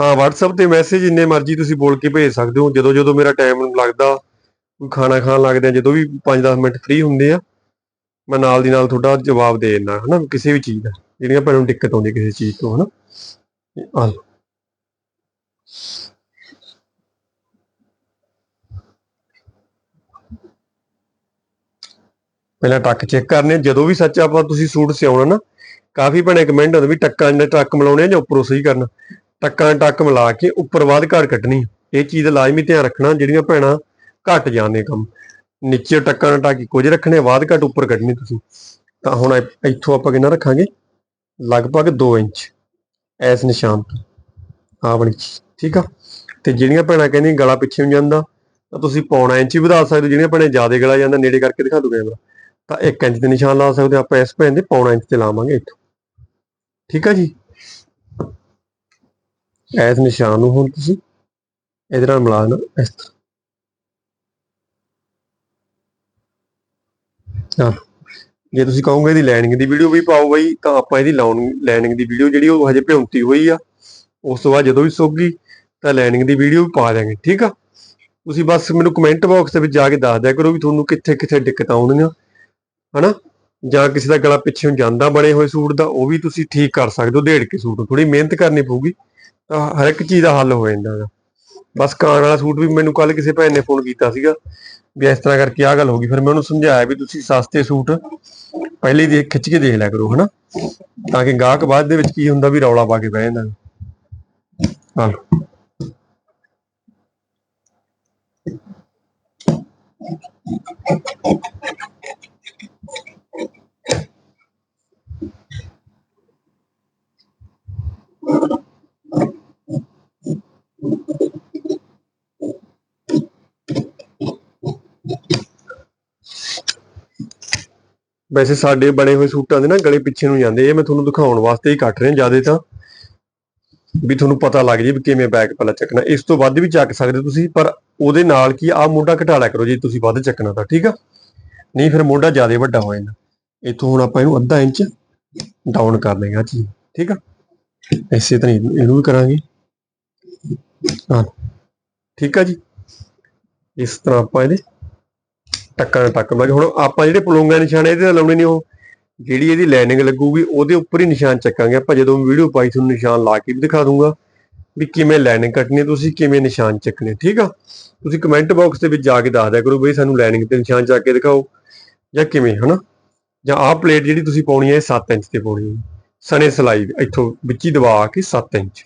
ਹਾਂ, WhatsApp ਤੇ ਮੈਸੇਜ ਇੰਨੇ ਮਰਜ਼ੀ ਤੁਸੀਂ ਬੋਲ ਕੇ ਭੇਜ ਸਕਦੇ ਹੋ। ਜਦੋਂ ਜਦੋਂ ਮੇਰਾ ਟਾਈਮ ਲੱਗਦਾ ਕੋਈ ਖਾਣਾ ਖਾਣ ਲੱਗਦੇ ਆ ਜਦੋਂ ਵੀ 5-10 ਮਿੰਟ ਫ੍ਰੀ ਹੁੰਦੇ ਆ ਮੈਂ ਨਾਲ ਦੀ ਨਾਲ ਤੁਹਾਡਾ ਜਵਾਬ ਦੇ ਦਿੰਦਾ, ਹਨਾ, ਕਿਸੇ ਵੀ ਚੀਜ਼ ਦਾ। ਜਿਹੜੀਆਂ ਆਪਾਂ ਦਿੱਕਤ ਆਉਂਦੀ ਕਿਸੇ ਚੀਜ਼ ਤੋਂ, ਹਨਾ। ਆ ਲਓ। ਪਹਿਲਾਂ ਟੱਕ ਚੈੱਕ ਕਰਨੇ, ਜਦੋਂ ਵੀ ਸੱਚ ਆਪਾਂ ਤੁਸੀਂ ਸੂਟ ਸਿਉਣਾ ਨਾ, ਕਾਫੀ ਭੈਣੇ ਕਮੈਂਟ ਹੁੰਦੇ ਵੀ ਟੱਕਾਂ ਦੇ ਟੱਕ ਮਿਲਾਉਣੇ ਆ ਜਾਂ ਉੱਪਰੋਂ ਸਹੀ ਕਰਨਾ। ਟੱਕਾਂ ਟੱਕ ਮਿਲਾ ਕੇ ਉੱਪਰ ਬਾਅਦ ਘੜ ਕੱਢਣੀ। ਇਹ ਚੀਜ਼ ਦਾ ਲਾਜ਼ਮੀ ਧਿਆਨ ਰੱਖਣਾ, ਜਿਹੜੀਆਂ ਭੈਣਾਂ ਘੱਟ ਜਾਂਦੇ ਕੰਮ। ਨੀਚੇ ਟੱਕਾਂ ਨਾਲ ਟਾਕੀ ਕੁਝ ਰੱਖਣੇ ਬਾਅਦ ਘੱਟ ਉੱਪਰ ਕੱਢਣੀ ਤੁਸੀਂ। ਤਾਂ ਹੁਣ ਇੱਥੋਂ ਆਪਾਂ ਕਿੰਨਾ ਰੱਖਾਂਗੇ? ਲਗਭਗ 2 ਇੰਚ। ਐਸ ਨਿਸ਼ਾਨ ਤੋਂ। ਆ ਵਾਲੀ ਠੀਕ ਆ? ਤੇ ਜਿਹੜੀਆਂ ਭੈਣਾਂ ਕਹਿੰਦੀਆਂ ਗਲਾ ਪਿੱਛੇ ਨੂੰ ਜਾਂਦਾ, ਤਾਂ ਤੁਸੀਂ ਪੌਣਾ ਇੰਚ ਹੀ ਵਧਾ ਸਕਦੇ ਹੋ। ਜਿਹੜੀਆਂ ਭੈਣਾਂ ਜ਼ਿਆਦਾ ਗਲਾ ਜਾਂਦਾ, ਨੇੜੇ ਕਰਕੇ ਦਿਖਾ ਦੂ ਕੈਮਰਾ ਤਾਂ 1 ਇੰਚ ਦੇ ਨਿਸ਼ਾਨ ਲਾ ਸਕਦੇ ਆਪਾਂ। ਇਸ ਭੈਣ ਦੇ ਪੌਣਾ ਇੰਚ ਤੇ ਲਾਵਾਂਗੇ ਇੱਥੋਂ। ਠੀਕ ਆ ਜੀ? ਇਸ ਨਿਸ਼ਾਨ ਨੂੰ ਹੁਣ ਤੁਸੀਂ ਇਹਦੇ ਨਾਲ ਮਿਲਾਣਾ ਇਸ ਤਰ੍ਹਾਂ। ਆਹ, ਜੇ ਤੁਸੀਂ ਕਹੋਗੇ ਇਹਦੀ ਲਾਈਨਿੰਗ ਦੀ ਵੀਡੀਓ ਵੀ ਪਾਓ ਬਈ ਤਾਂ ਆਪਾਂ ਇਹਦੀ ਲਾਈਨਿੰਗ ਦੀ ਵੀਡੀਓ ਜਿਹੜੀ ਉਹ ਹਜੇ ਭਿਉਂਤੀ ਹੋਈ ਆ ਉਸ ਤੋਂ ਬਾਅਦ ਜਦੋਂ ਵੀ ਸੁੱਕ ਗਈ ਤਾਂ ਲਾਈਨਿੰਗ ਦੀ ਵੀਡੀਓ ਵੀ ਪਾ ਦਿਆਂਗੇ ਠੀਕ ਆ? ਤੁਸੀਂ ਬਸ ਮੈਨੂੰ ਕਮੈਂਟ ਬਾਕਸ ਦੇ ਵਿੱਚ ਜਾ ਕੇ ਦੱਸ ਦਿਆ ਕਰੋ ਵੀ ਤੁਹਾਨੂੰ ਕਿੱਥੇ ਕਿੱਥੇ ਦਿੱਕਤਾਂ ਆਉਂਦੀਆਂ ਹਨਾ? ਜਾਂ ਕਿਸੇ ਦਾ ਗਲਾ ਪਿੱਛੇ ਨੂੰ ਜਾਂਦਾ ਬਣੇ ਹੋਏ ਸੂਟ ਦਾ ਉਹ ਵੀ ਤੁਸੀਂ ਠੀਕ ਕਰ ਸਕਦੇ ਹੋ ਢੇੜ ਕੇ ਸੂਟ ਨੂੰ। ਥੋੜੀ ਮਿਹਨਤ ਕਰਨੀ ਪਊਗੀ। ਤਾਂ ਹਰ ਇੱਕ ਚੀਜ਼ ਦਾ ਹੱਲ ਹੋ ਜਾਂਦਾ ਗਾ। ਬਸ ਕਾਣ ਵਾਲਾ ਸੂਟ ਵੀ ਮੈਨੂੰ ਕੱਲ ਕਿਸੇ ਭੈਣ ਨੇ ਫੋਨ ਕੀਤਾ ਸੀਗਾ ਵੀ ਇਸ ਤਰ੍ਹਾਂ ਕਰਕੇ ਆਹ ਗੱਲ ਹੋ ਗਈ। ਫਿਰ ਮੈਂ ਉਹਨੂੰ ਸਮਝਾਇਆ ਵੀ ਤੁਸੀਂ ਸਸਤੇ ਸੂਟ ਪਹਿਲੇ ਹੀ ਦੇਖ, ਖਿੱਚ ਕੇ ਦੇਖ ਲਿਆ ਕਰੋ, ਹਨਾ? ਤਾਂ ਕਿ ਗਾਹਕ ਬਾਅਦ ਦੇ ਵਿੱਚ ਕੀ ਹੁੰਦਾ ਵੀ ਰੌਲਾ ਪਾ ਕੇ ਬਹਿ ਜਾਂਦਾ ਹਾਂ ਵੈਸੇ ਸਾਡੇ ਬਣੇ ਹੋਏ ਸੂਟਾਂ ਦੇ ਨਾ ਗਲੇ ਪਿੱਛੇ ਨੂੰ ਜਾਂਦੇ, ਇਹ ਮੈਂ ਤੁਹਾਨੂੰ ਦਿਖਾਉਣ ਵਾਸਤੇ ਹੀ ਕੱਟ ਰਿਹਾ ਜ਼ਿਆਦਾ ਤਾਂ। ਵੀ ਤੁਹਾਨੂੰ ਪਤਾ ਲੱਗ ਜੇ ਵੀ ਕਿਵੇਂ ਬੈਕ ਪੱਲਾ ਚੱਕਣਾ, ਇਸ ਤੋਂ ਵੱਧ ਵੀ ਚੱਕ ਸਕਦੇ ਹੋ ਤੁਸੀਂ, ਪਰ ਉਹਦੇ ਨਾਲ ਕੀ ਆ ਮੋਢਾ ਘਟਾ ਲਿਆ ਕਰੋ ਜੇ ਤੁਸੀਂ ਵੱਧ ਚੱਕਣਾ ਤਾਂ, ਠੀਕ ਆ? ਨਹੀਂ ਫਿਰ ਮੋਢਾ ਜ਼ਿਆਦਾ ਵੱਡਾ ਹੋ ਜਾਂਦਾ। ਇੱਥੋਂ ਹੁਣ ਆਪਾਂ ਇਹਨੂੰ ਅੱਧਾ ਇੰਚ ਡਾਊਨ ਕਰ ਲੇਗਾ ਜੀ ਠੀਕ ਆ? ਇਸੇ ਤਰ੍ਹਾਂ ਇਹਨੂੰ ਵੀ ਕਰਾਂਗੇ। ਹਾਂ, ਠੀਕ ਆ ਜੀ। ਇਸ ਤਰ੍ਹਾਂ ਆਪਾਂ ਇਹਦੇ ਟੱਕਾਂ ਨਾਲ ਟੱਕ ਲਾਂਗੇ ਹੁਣ ਆਪਾਂ ਜਿਹੜੇ ਪਲੋਂਗਾ ਨਿਸ਼ਾਨ, ਇਹਦੇ ਨਾਲ ਲਾਉਣੇ ਨੇ ਉਹ। ਜਿਹੜੀ ਇਹਦੀ ਲਾਈਨਿੰਗ ਲੱਗੂਗੀ, ਉਹਦੇ ਉੱਪਰ ਹੀ ਨਿਸ਼ਾਨ ਚੱਕਾਂਗੇ ਆਪਾਂ। ਜਦੋਂ ਵੀਡੀਓ ਪਾਈ, ਤੁਹਾਨੂੰ ਨਿਸ਼ਾਨ ਲਾ ਕੇ ਵੀ ਦਿਖਾ ਦੂੰਗਾ ਵੀ ਕਿਵੇਂ ਲਾਈਨਿੰਗ ਕੱਟਣੀ ਤੁਸੀਂ ਕਿਵੇਂ ਨਿਸ਼ਾਨ ਚੱਕਣੇ, ਠੀਕ ਆ? ਤੁਸੀਂ ਕਮੈਂਟ ਬਾਕਸ ਦੇ ਵਿੱਚ ਜਾ ਕੇ ਦੱਸ ਦਿਆ ਕਰੋ ਬਈ ਸਾਨੂੰ ਲਾਈਨਿੰਗ ਤੇ ਨਿਸ਼ਾਨ ਚੱਕ ਕੇ ਦਿਖਾਓ, ਜਾਂ ਕਿਵੇਂ, ਹਨਾ? ਜਾਂ ਆਹ ਪਲੇਟ ਜਿਹੜੀ ਤੁਸੀਂ ਪਾਉਣੀ ਹੈ, ਇਹ 7 ਇੰਚ ਤੇ ਪਾਉਣੀ ਹੈ। ਸਣੇ ਸਲਾਈ ਇੱਥੋਂ ਵਿੱਚ ਹੀ ਦਬਾ ਕੇ 7 ਇੰਚ।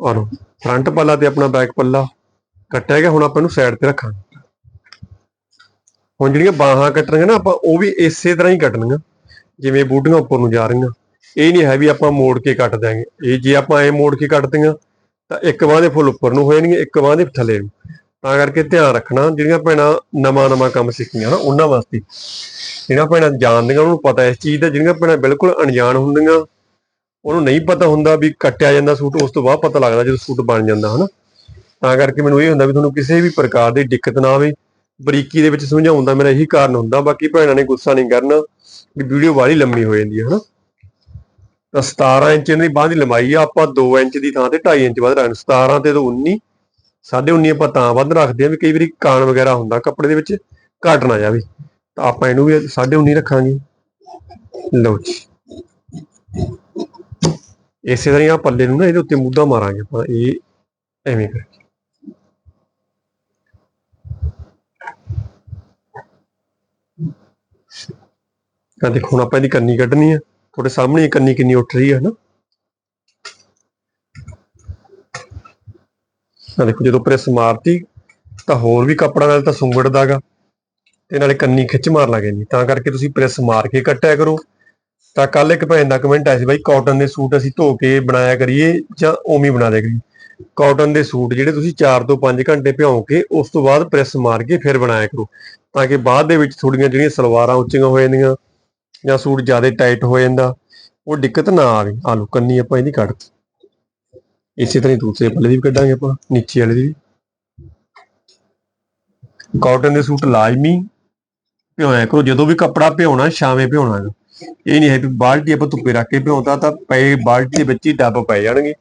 ਔਰ ਫਰੰਟ ਪੱਲਾ ਤੇ ਆਪਣਾ ਬੈਕ ਪੱਲਾ। ਕੱਟਿਆ ਗਿਆ ਹੁਣ ਆਪਾਂ ਇਹਨੂੰ ਸਾਈਡ ਤੇ ਰੱਖਾਂਗੇ। ਹੁਣ ਜਿਹੜੀਆਂ ਬਾਹਾਂ ਕੱਟਣੀਆਂ ਨਾ, ਆਪਾਂ ਉਹ ਵੀ ਇਸੇ ਤਰ੍ਹਾਂ ਹੀ ਕੱਟਣੀਆਂ, ਜਿਵੇਂ ਬੂਟੀਆਂ ਉੱਪਰ ਨੂੰ ਜਾ ਰਹੀਆਂ। ਇਹ ਨਹੀਂ ਹੈ ਵੀ ਆਪਾਂ ਮੋੜ ਕੇ ਕੱਟ ਦਿਆਂਗੇ। ਇਹ ਜੇ ਆਪਾਂ ਐ ਮੋੜ ਕੇ ਕੱਟਦੀਆਂ ਤਾਂ ਇੱਕ ਬਾਹ ਦੇ ਫੁੱਲ ਉੱਪਰ ਨੂੰ ਹੋ ਜਾਣਗੇ ਇੱਕ ਬਾਹ ਦੇ ਥੱਲੇ ਨੂੰ। ਤਾਂ ਕਰਕੇ ਧਿਆਨ ਰੱਖਣਾ, ਜਿਹੜੀਆਂ ਭੈਣਾਂ ਨਵਾਂ ਨਵਾਂ ਕੰਮ ਸਿੱਖੀਆਂ ਨਾ, ਉਹਨਾਂ ਵਾਸਤੇ। ਜਿਹੜੀਆਂ ਭੈਣਾਂ ਜਾਣਦੀਆਂ, ਉਹਨਾਂ ਨੂੰ ਪਤਾ ਇਸ ਚੀਜ਼ ਦਾ, ਜਿਹੜੀਆਂ ਭੈਣਾਂ ਬਿਲਕੁਲ ਅਣਜਾਣ ਹੁੰਦੀਆਂ, ਉਹਨੂੰ ਨਹੀਂ ਪਤਾ ਹੁੰਦਾ ਵੀ ਕੱਟਿਆ ਜਾਂਦਾ ਸੂਟ, ਉਸ ਤੋਂ ਬਾਅਦ ਪਤਾ ਲੱਗਦਾ ਜਦੋਂ ਸੂਟ ਬਣ ਜਾਂਦਾ, ਹਨਾ? ਤਾਂ ਕਰਕੇ ਮੈਨੂੰ ਇਹ ਹੁੰਦਾ ਵੀ ਤੁਹਾਨੂੰ ਕਿਸੇ ਵੀ ਪ੍ਰਕਾਰ ਦੀ ਦਿੱਕਤ ਨਾ ਆਵੇ। ਬਰੀਕੀ ਦੇ ਵਿੱਚ ਸਮਝਾਉਣ ਦਾ ਮੇਰਾ ਇਹੀ ਕਾਰਨ ਹੁੰਦਾ, ਬਾਕੀ ਭੈਣਾਂ ਨੇ ਗੁੱਸਾ ਨਹੀਂ ਕਰਨਾ ਵੀ ਵੀਡੀਓ ਵਾਲੀ ਲੰਮੀ ਹੋ ਜਾਂਦੀ ਹੈ, ਹਨਾ? ਤਾਂ 17 ਇੰਚ ਦੀ ਬਾਂਹ ਦੀ ਲੰਬਾਈ ਆ, ਆਪਾਂ 2 ਇੰਚ ਦੀ ਥਾਂ ਤੇ 2.5 ਇੰਚ ਵੱਧ ਰੱਖਣਾ 17 ਤੇ ਤੋਂ 19 19.5 ਆਪਾਂ ਤਾਂ ਵੱਧ ਰੱਖਦੇ ਆ ਵੀ ਕਈ ਵਾਰੀ ਕਾਣ ਵਗੈਰਾ ਹੁੰਦਾ ਕੱਪੜੇ ਦੇ ਵਿੱਚ, ਘਟ ਨਾ ਜਾਵੇ। ਤਾਂ ਆਪਾਂ ਇਹਨੂੰ ਵੀ 19.5 ਰੱਖਾਂਗੇ। ਲਓ ਜੀ। ਇਸੇ ਤਰ੍ਹਾਂ ਹੀ ਪੱਲੇ ਨੂੰ ਨਾ ਇਹਦੇ ਉੱਤੇ ਮੁੱਦਾ ਮਾਰਾਂਗੇ ਆਪਾਂ, ਇਹ ਐਵੇਂ ਕਰ ਤਾਂ ਦੇਖੋ, ਹੁਣ ਆਪਾਂ ਇਹਦੀ ਕੰਨੀ ਕੱਢਣੀ ਆ। ਤੁਹਾਡੇ ਸਾਹਮਣੇ ਕੰਨੀ ਕਿੰਨੀ ਉੱਠ ਰਹੀ ਹੈ ਨਾ ਆ ਦੇਖੋ, ਜਦੋਂ ਪ੍ਰੈਸ ਮਾਰਤੀ, ਤਾਂ ਹੋਰ ਵੀ ਕੱਪੜਾ ਨਾਲ ਤਾਂ ਸੁੰਗੜਦਾਗਾ ਤੇ ਨਾਲੇ ਕੰਨੀ ਖਿੱਚ ਮਾਰ ਲੱਗੇ ਨਹੀਂ ਤਾਂ ਕਰਕੇ ਤੁਸੀਂ ਪ੍ਰੈਸ ਮਾਰ ਕੇ ਕੱਟਿਆ ਕਰੋ। ਤਾਂ ਕੱਲ ਇੱਕ ਭੈਣ ਦਾ ਕਮੈਂਟ ਆਇਆ ਸੀ ਬਾਈ ਕਾਟਨ ਦੇ ਸੂਟ ਅਸੀਂ ਧੋ ਕੇ ਬਣਾਇਆ ਕਰੀਏ ਜਾਂ ਉਵੇਂ ਬਣਾ ਦਿਆ ਕਰੀਏ? ਕਾਟਨ ਦੇ ਸੂਟ ਜਿਹੜੇ ਤੁਸੀਂ 4 ਤੋਂ 5 ਘੰਟੇ ਭਿਉਂ ਕੇ ਉਸ ਤੋਂ ਬਾਅਦ ਪ੍ਰੈਸ ਮਾਰ ਕੇ ਫਿਰ ਬਣਾਇਆ ਕਰੋ। ਤਾਂ ਕਿ ਬਾਅਦ ਦੇ ਵਿੱਚ ਥੋੜੀਆਂ ਜਿਹੜੀਆਂ ਸਲਵਾਰਾਂ ਉੱਚੀਆਂ ਹੋ ਜਾਂਦੀਆਂ ਜਾਂ ਸੂਟ ਜ਼ਿਆਦਾ ਟਾਈਟ ਹੋ ਜਾਂਦਾ, ਉਹ ਦਿੱਕਤ ਨਾ ਆਵੇ। ਆ ਲੋ ਕੰਨੀ ਆਪਾਂ ਇਹਦੀ ਕੱਢ ਇਸੇ ਤਰ੍ਹਾਂ ਦੂਸਰੇ ਪੱਲੇ ਦੀ ਵੀ ਕੱਢਾਂਗੇ ਆਪਾਂ, ਨੀਚੇ ਵਾਲੇ ਦੀ ਵੀ। ਕਾਟਨ ਦੇ ਸੂਟ ਲਾਜ਼ਮੀ ਭਿਉਇਆ ਕਰੋ, ਜਦੋਂ ਵੀ ਕੱਪੜਾ ਭਿਉਣਾ ਛਾਵੇਂ ਭਿਉਣਾ ਇਹ ਨਹੀਂ ਹੈ ਕਿ ਬਾਲਟੀ ਆਪਾਂ ਧੁੱਪੇ ਰੱਖ ਕੇ ਭਿਉਂਦਾ ਤਾਂ ਪਏ ਬਾਲਟੀ ਦੇ ਵਿੱਚ ਹੀ ਡੱਬ ਪੈ ਜਾਣਗੇ।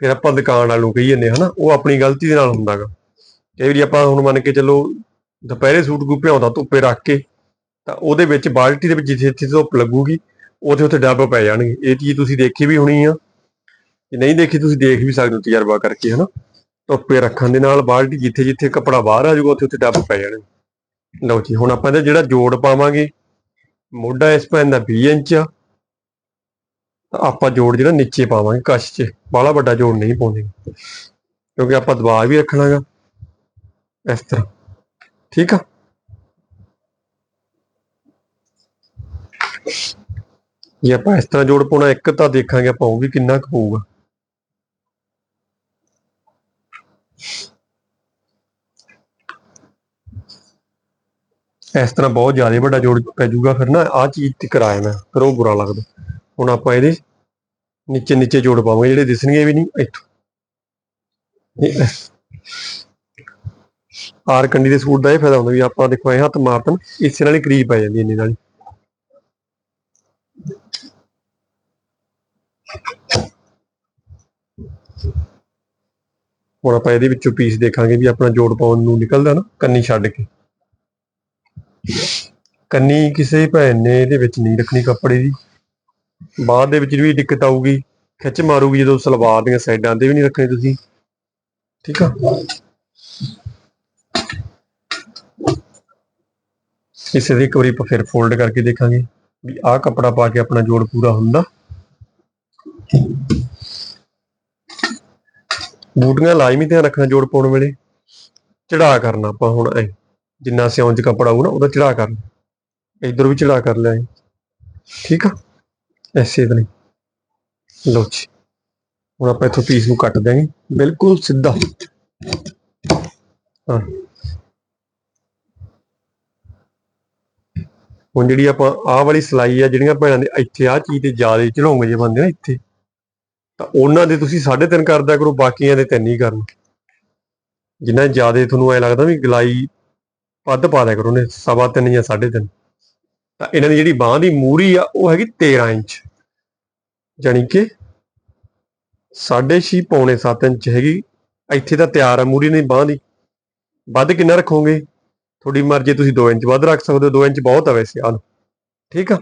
ਫਿਰ ਆਪਾਂ ਦੁਕਾਨ ਵਾਲ ਕਹੀ ਜਾਂਦੇ ਹਨਾ, ਉਹ ਆਪਣੀ ਗਲਤੀ ਦੇ ਨਾਲ ਹੁੰਦਾਗਾ ਕਈ ਵਾਰੀ ਆਪਾਂ ਹੁਣ ਮੰਨ ਕੇ ਚੱਲੋ, ਦੁਪਹਿਰੇ ਸੂਟ ਕੋਈ ਭਿਉਂਦਾ ਧੁੱਪੇ ਰੱਖ ਕੇ ਤਾਂ ਉਹਦੇ ਵਿੱਚ ਬਾਲਟੀ ਦੇ ਵਿੱਚ ਜਿੱਥੇ ਜਿੱਥੇ ਧੁੱਪ ਲੱਗੂਗੀ, ਉੱਥੇ ਉੱਥੇ ਡੱਬ ਪੈ ਜਾਣਗੇ। ਇਹ ਚੀਜ਼ ਤੁਸੀਂ ਦੇਖੀ ਵੀ ਹੋਣੀ ਆ। ਜੇ ਨਹੀਂ ਦੇਖੀ, ਤੁਸੀਂ ਦੇਖ ਵੀ ਸਕਦੇ ਹੋ ਤਜਰਬਾ ਕਰਕੇ, ਹਨਾ? ਧੁੱਪੇ ਰੱਖਣ ਦੇ ਨਾਲ ਬਾਲਟੀ ਜਿੱਥੇ ਜਿੱਥੇ ਕੱਪੜਾ ਬਾਹਰ ਆ ਜਾਊਗਾ, ਉੱਥੇ ਉੱਥੇ ਡੱਬ ਪੈ ਜਾਣਗੇ। ਲਓ ਜੀ, ਹੁਣ ਆਪਾਂ ਇਹਦਾ ਜਿਹੜਾ ਜੋੜ ਪਾਵਾਂਗੇ, ਮੋਢਾ ਇਸ ਪੈਨ ਦਾ 20 ਇੰਚ ਆ। ਤਾਂ ਆਪਾਂ ਜੋੜ ਜਿਹੜਾ ਨੀਚੇ ਪਾਵਾਂਗੇ ਕਸ਼ 'ਚ। ਬਾਹਲਾ ਵੱਡਾ ਜੋੜ ਨਹੀਂ ਪਾਉਂਦੇ। ਕਿਉਂਕਿ ਆਪਾਂ ਦਬਾਅ ਵੀ ਰੱਖਣਾਗਾ। ਇਸ ਤਰ੍ਹਾਂ। ਠੀਕ ਆ? ਜੇ ਆਪਾਂ ਇਸ ਤਰ੍ਹਾਂ ਜੋੜ ਪਾਉਣਾ, ਇੱਕ ਤਾਂ ਦੇਖਾਂਗੇ ਆਪਾਂ ਉਹ ਵੀ ਕਿੰਨਾ ਕੁ ਪਊਗਾ ਇਸ ਤਰ੍ਹਾਂ ਬਹੁਤ ਜ਼ਿਆਦਾ ਵੱਡਾ ਜੋੜ ਪੈ ਜਾਊਗਾ ਫਿਰ ਨਾ, ਆਹ ਚੀਜ਼ ਤੇ ਕਰਾਇਆ ਮੈਂ, ਫਿਰ ਉਹ ਬੁਰਾ ਲੱਗਦਾ। ਹੁਣ ਆਪਾਂ ਇਹਦੇ ਨੀਚੇ ਨੀਚੇ ਜੋੜ ਪਾਵਾਂਗੇ, ਜਿਹੜੇ ਦਿਸਣਗੇ ਵੀ ਨਹੀਂ, ਇੱਥੋਂ। ਆਰ ਕੰਡੀ ਦੇ ਸੂਟ ਦਾ ਇਹ ਫਾਇਦਾ ਹੁੰਦਾ ਵੀ ਆਪਾਂ ਦੇਖੋ, ਇਹ ਹੱਥ ਮਾਰਤਨ ਇਸੇ ਨਾਲ ਹੀ ਕਰੀਬ ਪੈ ਜਾਂਦੀ ਇੰਨੇ ਨਾਲ ਹੀ। ਹੁਣ ਆਪਾਂ ਇਹਦੇ ਵਿੱਚੋਂ ਪੀਸ ਦੇਖਾਂਗੇ ਵੀ ਆਪਣਾ ਜੋੜ ਪਾਉਣ ਨੂੰ ਨਿਕਲਦਾ ਨਾ, ਕੰਨੀ ਛੱਡ ਕੇ। ਕੰਨੀ ਕਿਸੇ ਭੈਣ ਨੇ ਇਹਦੇ ਵਿੱਚ ਨਹੀਂ ਰੱਖਣੀ ਕੱਪੜੇ ਦੀ। ਬਾਅਦ ਦੇ ਵਿੱਚ ਵੀ ਦਿੱਕਤ ਆਊਗੀ, ਖਿੱਚ ਮਾਰੂਗੀ ਜਦੋਂ ਸਲਵਾਰ ਦੀਆਂ ਸਾਈਡਾਂ ਤੇ ਵੀ ਨਹੀਂ ਰੱਖਣੀ ਤੁਸੀਂ। ਠੀਕ ਆ? ਇਸੇ ਦੀ ਇੱਕ ਵਾਰੀ ਆਪਾਂ ਫਿਰ ਫੋਲਡ ਕਰਕੇ ਦੇਖਾਂਗੇ ਵੀ ਆਹ ਕੱਪੜਾ ਪਾ ਕੇ ਆਪਣਾ ਜੋੜ ਪੂਰਾ ਹੁੰਦਾ। ਬੂਟੀਆਂ ਲਾਜ਼ਮੀ ਧਿਆਨ ਰੱਖਣਾ ਜੋੜ ਪਾਉਣ ਵੇਲੇ। ਚੜਾ ਕਰਨਾ ਆਪਾਂ ਹੁਣ ਐ। ਜਿੰਨਾ ਸਿਉਂ ਚ ਕੱਪੜਾ ਹੋਊ ਨਾ, ਉਹਦਾ ਚੜਾ ਕਰਨਾ ਇਧਰ ਵੀ ਚੜਾ ਕਰ ਲਿਆ ਠੀਕ ਆ? ਐਸੇ ਤਰ੍ਹਾਂ ਹੀ। ਜੀ। ਹੁਣ ਆਪਾਂ ਇਥੋਂ ਪੀਸ ਨੂੰ ਕੱਟ ਦਿਆਂਗੇ। ਬਿਲਕੁਲ ਸਿੱਧਾ। ਹਾਂ। ਹੁਣ ਜਿਹੜੀ ਆਪਾਂ ਆਹ ਵਾਲੀ ਸਲਾਈ ਆ, ਜਿਹੜੀਆਂ ਭੈਣਾਂ ਦੇ ਇੱਥੇ ਆਹ ਚੀਜ਼ ਤੇ ਜ਼ਿਆਦਾ ਚੜਾਉਂਗੇ ਜੇ ਬੰਦੇ ਨਾ ਇੱਥੇ। ਤਾਂ ਉਹਨਾਂ ਦੇ ਤੁਸੀਂ 3.5 ਕਰਦਿਆ ਕਰੋ ਬਾਕੀਆਂ ਦੇ ਤਿੰਨ ਹੀ ਕਰਨ। ਜਿੰਨਾ ਜ਼ਿਆਦਾ ਤੁਹਾਨੂੰ ਐ ਲੱਗਦਾ ਵੀ ਗਲਾਈ ਵੱਧ ਪਾ ਦਿਆ ਕਰੋ ਨੇ ਸਵਾ ਤਿੰਨ ਜਾਂ 3.5 ਤਾਂ ਇਹਨਾਂ ਦੀ ਜਿਹੜੀ ਬਾਹ ਦੀ ਮੂਰੀ ਆ, ਉਹ ਹੈਗੀ 13 ਇੰਚ। ਜਾਣੀ ਕਿ 6.5 ਪੌਣੇ 7 ਇੰਚ ਹੈਗੀ। ਇੱਥੇ ਤਾਂ ਤਿਆਰ ਆ ਮੂਰੀ ਨਹੀਂ ਬਾਹ ਦੀ। ਵੱਧ ਕਿੰਨਾ ਰੱਖੋਗੇ? ਤੁਹਾਡੀ ਮਰਜ਼ੀ, ਤੁਸੀਂ 2 ਇੰਚ ਵੱਧ ਰੱਖ ਸਕਦੇ ਹੋ 2 ਇੰਚ ਬਹੁਤ ਆ ਵੈਸੇ। ਆ ਠੀਕ ਆ?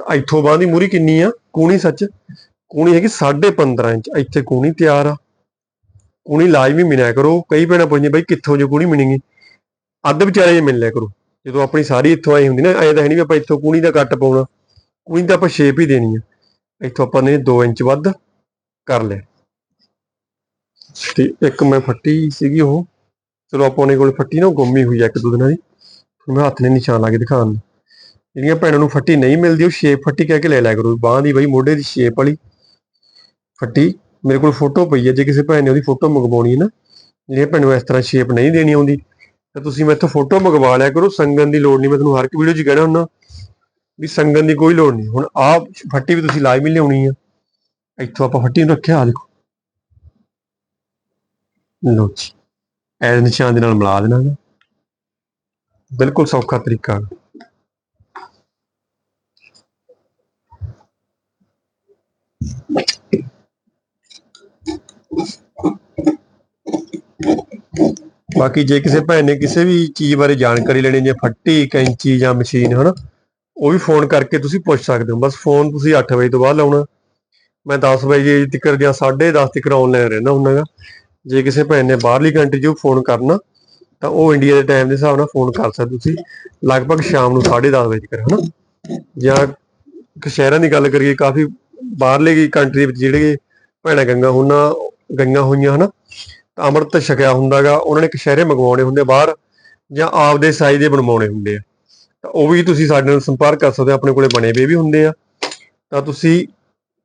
ਤਾਂ ਇੱਥੋਂ ਬਾਹ ਦੀ ਮੂਰੀ ਕਿੰਨੀ ਆ? ਕੂਣੀ ਸੱਚ। ਕੂਣੀ ਹੈਗੀ 15.5 ਇੰਚ, ਇੱਥੇ ਕੂਣੀ ਤਿਆਰ ਆ। ਕੂਣੀ ਲਾਜ਼ਮੀ ਮਿਲਿਆ ਕਰੋ। ਕਈ ਭੈਣਾਂ ਪੁੱਛਦੀਆਂ, ਬਈ, ਕਿੱਥੋਂ ਜੇ ਕੂਣੀ ਮਿਲੇਗੀ ਅੱਧ ਵਿਚਾਰੇ ਜੇ ਮਿਲ ਲਿਆ ਕਰੋ। ਜਦੋਂ ਆਪਣੀ ਸਾਰੀ ਇੱਥੋਂ ਆਈ ਹੁੰਦੀ ਨਾ, ਐ ਤਾਂ ਹੈ ਨਹੀਂ ਵੀ ਆਪਾਂ ਇੱਥੋਂ ਕੂਣੀ ਦਾ ਕੱਟ ਪਾਉਣਾ। ਕੂਣੀ ਦਾ ਆਪਾਂ ਸ਼ੇਪ ਹੀ ਦੇਣੀ ਆ। ਇੱਥੋਂ ਆਪਾਂ ਨੇ 2 ਇੰਚ ਵੱਧ ਕਰ ਲਿਆ। ਤੇ ਇੱਕ ਮੈਂ ਫੱਟੀ ਸੀਗੀ ਉਹ। ਚਲੋ ਆਪਾਂ ਨੇ ਕੋਲ ਫੱਟੀ ਨਾ, ਉਹ ਗੁੰਮੀ ਹੋਈ ਆ ਇੱਕ ਦੋ ਦਿਨਾਂ ਦੀ। ਮੈਂ ਹੱਥ ਨੇ ਨਿਸ਼ਾਨ ਲਾ ਕੇ ਦਿਖਾਉਣ। ਨੂੰ ਜਿਹੜੀਆਂ ਭੈਣਾਂ ਨੂੰ ਫੱਟੀ ਨਹੀਂ ਮਿਲਦੀ, ਉਹ ਸ਼ੇਪ ਫੱਟੀ ਕਹਿ ਕੇ ਲੈ ਲਿਆ ਕਰੋ। ਬਾਹ ਦੀ ਬਈ, ਮੋਢੇ ਦੀ ਸ਼ੇਪ ਵਾਲੀ। ਫੱਟੀ। ਮੇਰੇ ਕੋਲ ਫੋਟੋ ਪਈ ਹੈ, ਜੇ ਕਿਸੇ ਭੈਣ ਨੇ ਉਹਦੀ ਫੋਟੋ ਮੰਗਵਾਉਣੀ ਹੈ ਨਾ ਜਿਹੜੀਆਂ ਭੈਣ ਨੂੰ ਇਸ ਤਰ੍ਹਾਂ ਸ਼ੇਪ ਨਹੀਂ ਦੇਣੀ ਆਉਂਦੀ। ਤਾਂ ਤੁਸੀਂ ਮੈਥੋਂ ਫੋਟੋ ਮੰਗਵਾ ਲਿਆ ਕਰੋ ਸੰਗਨ ਦੀ ਲੋੜ ਨਹੀਂ, ਮੈਂ ਤੁਹਾਨੂੰ ਹਰ ਇੱਕ ਵੀਡੀਓ 'ਚ ਕਹਿਣਾ ਹੁੰਦਾ ਵੀ ਸੰਗਨ ਦੀ ਕੋਈ ਲੋੜ ਨਹੀਂ। ਹੁਣ ਆਹ ਫੱਟੀ ਵੀ ਤੁਸੀਂ ਲਾਜ਼ਮੀ ਲਿਆਉਣੀ ਆ। ਇੱਥੋਂ ਆਪਾਂ ਫੱਟੀ ਨੂੰ ਰੱਖਿਆ ਆ ਦੇਖੋ। ਲਓ ਜੀ ਐਸ ਨਿਸ਼ਾਨ ਦੇ ਨਾਲ ਮਿਲਾ ਦੇਣਾ ਬਿਲਕੁਲ ਸੌਖਾ ਤਰੀਕਾ। ਬਾਕੀ ਜੇ ਕਿਸੇ ਭੈਣ ਨੇ ਕਿਸੇ ਵੀ ਚੀਜ਼ ਬਾਰੇ ਜਾਣਕਾਰੀ ਲੈਣੀ ਜੇ ਫੱਟੀ ਕੈਂਚੀ ਜਾਂ ਮਸ਼ੀਨ, ਹਨਾ, ਉਹ ਵੀ ਫੋਨ ਕਰਕੇ ਤੁਸੀਂ ਪੁੱਛ ਸਕਦੇ ਹੋ। ਬਸ ਫੋਨ ਤੁਸੀਂ 8 ਵਜੇ ਤੋਂ ਬਾਅਦ ਲਾਉਣਾ। ਮੈਂ 10 ਵਜੇ ਤੱਕ ਜਾਂ 10:30 ਤੱਕ ਆਨਲਾਈਨ ਰਹਿਣਾ ਹੁੰਨਾਗਾ ਜੇ ਕਿਸੇ ਭੈਣ ਨੇ ਬਾਹਰਲੀ ਕੰਟਰੀ 'ਚੋਂ ਫੋਨ ਕਰਨਾ, ਤਾਂ ਉਹ ਇੰਡੀਆ ਦੇ ਟਾਈਮ ਦੇ ਹਿਸਾਬ ਨਾਲ ਫੋਨ ਕਰ ਸਕਦੇ ਤੁਸੀਂ। ਲਗਭਗ ਸ਼ਾਮ ਨੂੰ 10:30 ਵਜੇ ਤੱਕ, ਹਨਾ। ਜਾਂ ਸ਼ਹਿਰਾਂ ਦੀ ਗੱਲ ਕਰੀਏ, ਕਾਫੀ ਬਾਹਰਲੇ ਕੰਟਰੀ ਵਿੱਚ ਜਿਹੜੇ ਭੈਣਾਂ ਗੰਗਾ ਹੁਣਾ ਗਈਆਂ ਹੋਈਆਂ, ਹਨਾ ਅੰਮ੍ਰਿਤ ਛਕਿਆ ਹੁੰਦਾਗਾ, ਉਹਨਾਂ ਨੇ ਕਸ਼ਹਿਰੇ ਮੰਗਵਾਉਣੇ ਹੁੰਦੇ ਬਾਹਰ ਜਾਂ ਆਪਦੇ ਸਾਈਜ਼ ਦੇ ਬਣਵਾਉਣੇ ਹੁੰਦੇ ਆ। ਤਾਂ ਉਹ ਵੀ ਤੁਸੀਂ ਸਾਡੇ ਨਾਲ ਸੰਪਰਕ ਕਰ ਸਕਦੇ ਹੋ, ਆਪਣੇ ਕੋਲੇ ਬਣੇ ਪਏ ਵੀ ਹੁੰਦੇ ਆ। ਤਾਂ ਤੁਸੀਂ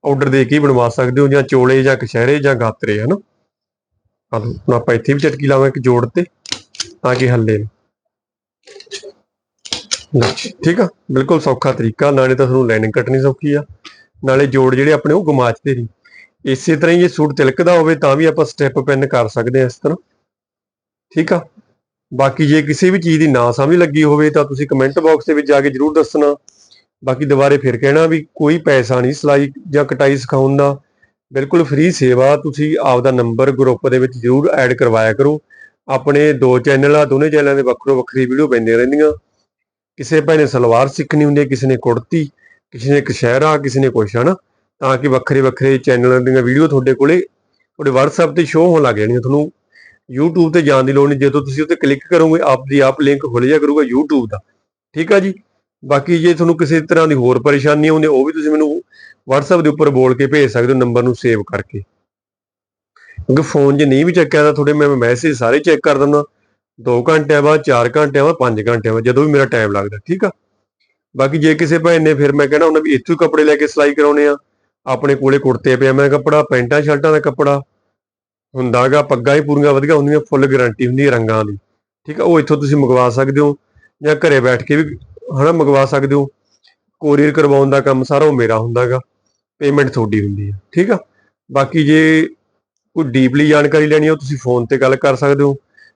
ਆਰਡਰ ਦੇ ਕੇ ਹੀ ਬਣਵਾ ਸਕਦੇ ਹੋ, ਜਾਂ ਚੋਲੇ ਜਾਂ ਕਸ਼ਹਿਰੇ ਜਾਂ ਗਾਤਰੇ, ਹਨਾ? ਆ ਹੁਣ ਆਪਾਂ ਇੱਥੇ ਵੀ ਚਟਕੀ ਲਾਵਾਂ ਇੱਕ ਜੋੜ ਤੇ, ਤਾਂ ਕਿ ਹੱਲੇ ਨਾ। ਠੀਕ ਆ? ਬਿਲਕੁਲ ਸੌਖਾ ਤਰੀਕਾ, ਨਾਲੇ ਤਾਂ ਤੁਹਾਨੂੰ ਲਾਈਨਿੰਗ ਕੱਟਣੀ ਸੌਖੀ ਆ। ਨਾਲੇ ਜੋੜ ਜਿਹੜੇ ਆਪਣੇ ਉਹ ਗਮਾਚਦੇ ਨਹੀਂ ਇਸੇ ਤਰ੍ਹਾਂ ਹੀ ਜੇ ਸੂਟ ਤਿਲਕਦਾ ਹੋਵੇ ਤਾਂ ਵੀ ਆਪਾਂ ਸਟੈਪ ਪੈਨ ਕਰ ਸਕਦੇ ਹਾਂ ਇਸ ਤਰ੍ਹਾਂ। ਠੀਕ ਆ? ਬਾਕੀ ਜੇ ਕਿਸੇ ਵੀ ਚੀਜ਼ ਦੀ ਨਾ ਸਮਝ ਲੱਗੀ ਹੋਵੇ ਤਾਂ ਤੁਸੀਂ ਕਮੈਂਟ ਬਾਕਸ ਦੇ ਵਿੱਚ ਜਾ ਕੇ ਜਰੂਰ ਦੱਸਣਾ। ਬਾਕੀ ਦੁਬਾਰੇ ਫਿਰ ਕਹਿਣਾ ਵੀ ਕੋਈ ਪੈਸਾ ਨਹੀਂ ਸਿਲਾਈ ਜਾਂ ਕਟਾਈ ਸਿਖਾਉਣ ਦਾ। ਬਿਲਕੁਲ ਫ੍ਰੀ ਸੇਵਾ ਤੁਸੀਂ ਆਪਦਾ ਨੰਬਰ ਗਰੁੱਪ ਦੇ ਵਿੱਚ ਜਰੂਰ ਐਡ ਕਰਵਾਇਆ ਕਰੋ। ਆਪਣੇ ਦੋ ਚੈਨਲ ਆ, ਦੋਨੇ ਚੈਨਲਾਂ ਦੇ ਵੱਖਰੋ ਵੱਖਰੀ ਵੀਡੀਓ ਪੈਂਦੀਆਂ ਰਹਿੰਦੀਆਂ। ਕਿਸੇ ਭਾਈ ਨੇ ਸਲਵਾਰ ਸਿੱਖਣੀ ਹੁੰਦੀ ਹੈ, ਕਿਸੇ ਨੇ ਕੁੜਤੀ, ਕਿਸੇ ਨੇ ਕਸ਼ਹਿਰਾ ਕਿਸੇ ਨੇ ਕੁਛ, ਹਨਾ? ਤਾਂ ਕਿ ਵੱਖਰੇ ਵੱਖਰੇ ਚੈਨਲਾਂ ਦੀਆਂ ਵੀਡੀਓ ਤੁਹਾਡੇ ਕੋਲੇ, ਤੁਹਾਡੇ WhatsApp ਤੇ ਸ਼ੋਅ ਹੋਣ ਲੱਗ ਜਾਣੀਆਂ। ਤੁਹਾਨੂੰ YouTube ਤੇ ਜਾਣ ਦੀ ਲੋੜ ਨਹੀਂ। ਜਦੋਂ ਤੁਸੀਂ ਉੱਤੇ ਕਲਿੱਕ ਕਰੋਗੇ ਆਪ ਦੀ ਆਪ ਲਿੰਕ ਖੁੱਲ ਜਾ ਕਰੂਗਾ YouTube ਦਾ। ਠੀਕ ਆ ਜੀ? ਬਾਕੀ ਜੇ ਤੁਹਾਨੂੰ ਕਿਸੇ ਤਰ੍ਹਾਂ ਦੀ ਹੋਰ ਪਰੇਸ਼ਾਨੀ ਆਉਂਦੀ, ਉਹ ਵੀ ਤੁਸੀਂ ਮੈਨੂੰ WhatsApp ਦੇ ਉੱਪਰ ਬੋਲ ਕੇ ਭੇਜ ਸਕਦੇ ਹੋ, ਨੰਬਰ ਨੂੰ ਸੇਵ ਕਰਕੇ। ਕਿਉਂਕਿ ਫੋਨ ਜੇ ਨਹੀਂ ਵੀ ਚੱਕਿਆ ਤਾਂ ਤੁਹਾਡੇ ਮੈਂ ਮੈਸੇਜ ਸਾਰੇ ਚੈੱਕ ਕਰ ਦਿੰਦਾ। 2 ਘੰਟਿਆਂ ਬਾਅਦ 4 ਘੰਟਿਆਂ ਬਾਅਦ 5 ਘੰਟਿਆਂ ਬਾਅਦ, ਜਦੋਂ ਵੀ ਮੇਰਾ ਟਾਈਮ ਲੱਗਦਾ। ਠੀਕ ਆ? ਬਾਕੀ ਜੇ ਕਿਸੇ ਭੈਣ ਨੇ ਫਿਰ ਮੈਂ ਕਹਿਣਾ ਉਹਨਾਂ ਵੀ ਇੱਥੋਂ ਹੀ ਕੱਪੜੇ ਲੈ ਕੇ ਸਿਲਾਈ ਕਰਾਉਣੇ ਆ। ਆਪਣੇ ਕੋਲੇ ਕੁੜਤੇ ਪਜਾਮੇ ਦਾ ਕੱਪੜਾ, ਪੈਂਟਾਂ, ਸ਼ਰਟਾਂ ਦਾ ਕੱਪੜਾ। ਹੁੰਦਾਗਾ, ਪੱਗਾਂ ਹੀ ਪੂਰੀਆਂ ਵਧੀਆ ਹੁੰਦੀਆਂ, ਫੁੱਲ ਗਾਰੰਟੀ ਹੁੰਦੀ ਹੈ ਰੰਗਾਂ ਦੀ। ਠੀਕ ਆ, ਉਹ ਇੱਥੋਂ ਤੁਸੀਂ ਮੰਗਵਾ ਸਕਦੇ ਹੋ ਜਾਂ ਘਰੇ ਬੈਠ ਕੇ ਵੀ ਹਨਾ ਮੰਗਵਾ ਸਕਦੇ ਹੋ। ਕੋਰੀਅਰ ਕਰਵਾਉਣ ਦਾ ਕੰਮ ਸਾਰਾ ਉਹ ਮੇਰਾ ਹੁੰਦਾਗਾ ਪੇਮੈਂਟ ਤੁਹਾਡੀ ਹੁੰਦੀ ਹੈ ਠੀਕ ਆ? ਬਾਕੀ ਜੇ ਕੋਈ ਡੀਪਲੀ ਜਾਣਕਾਰੀ ਲੈਣੀ ਹੋ ਤੁਸੀਂ ਫੋਨ ਤੇ ਗੱਲ ਕਰ ਸਕਦੇ ਹੋ।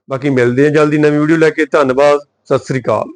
ਬਾਕੀ ਮਿਲਦੇ ਹਾਂ ਜਲਦੀ ਨਵੀਂ ਵੀਡੀਓ ਲੈ ਕੇ। ਧੰਨਵਾਦ, ਸਤਿ ਸ੍ਰੀ ਅਕਾਲ।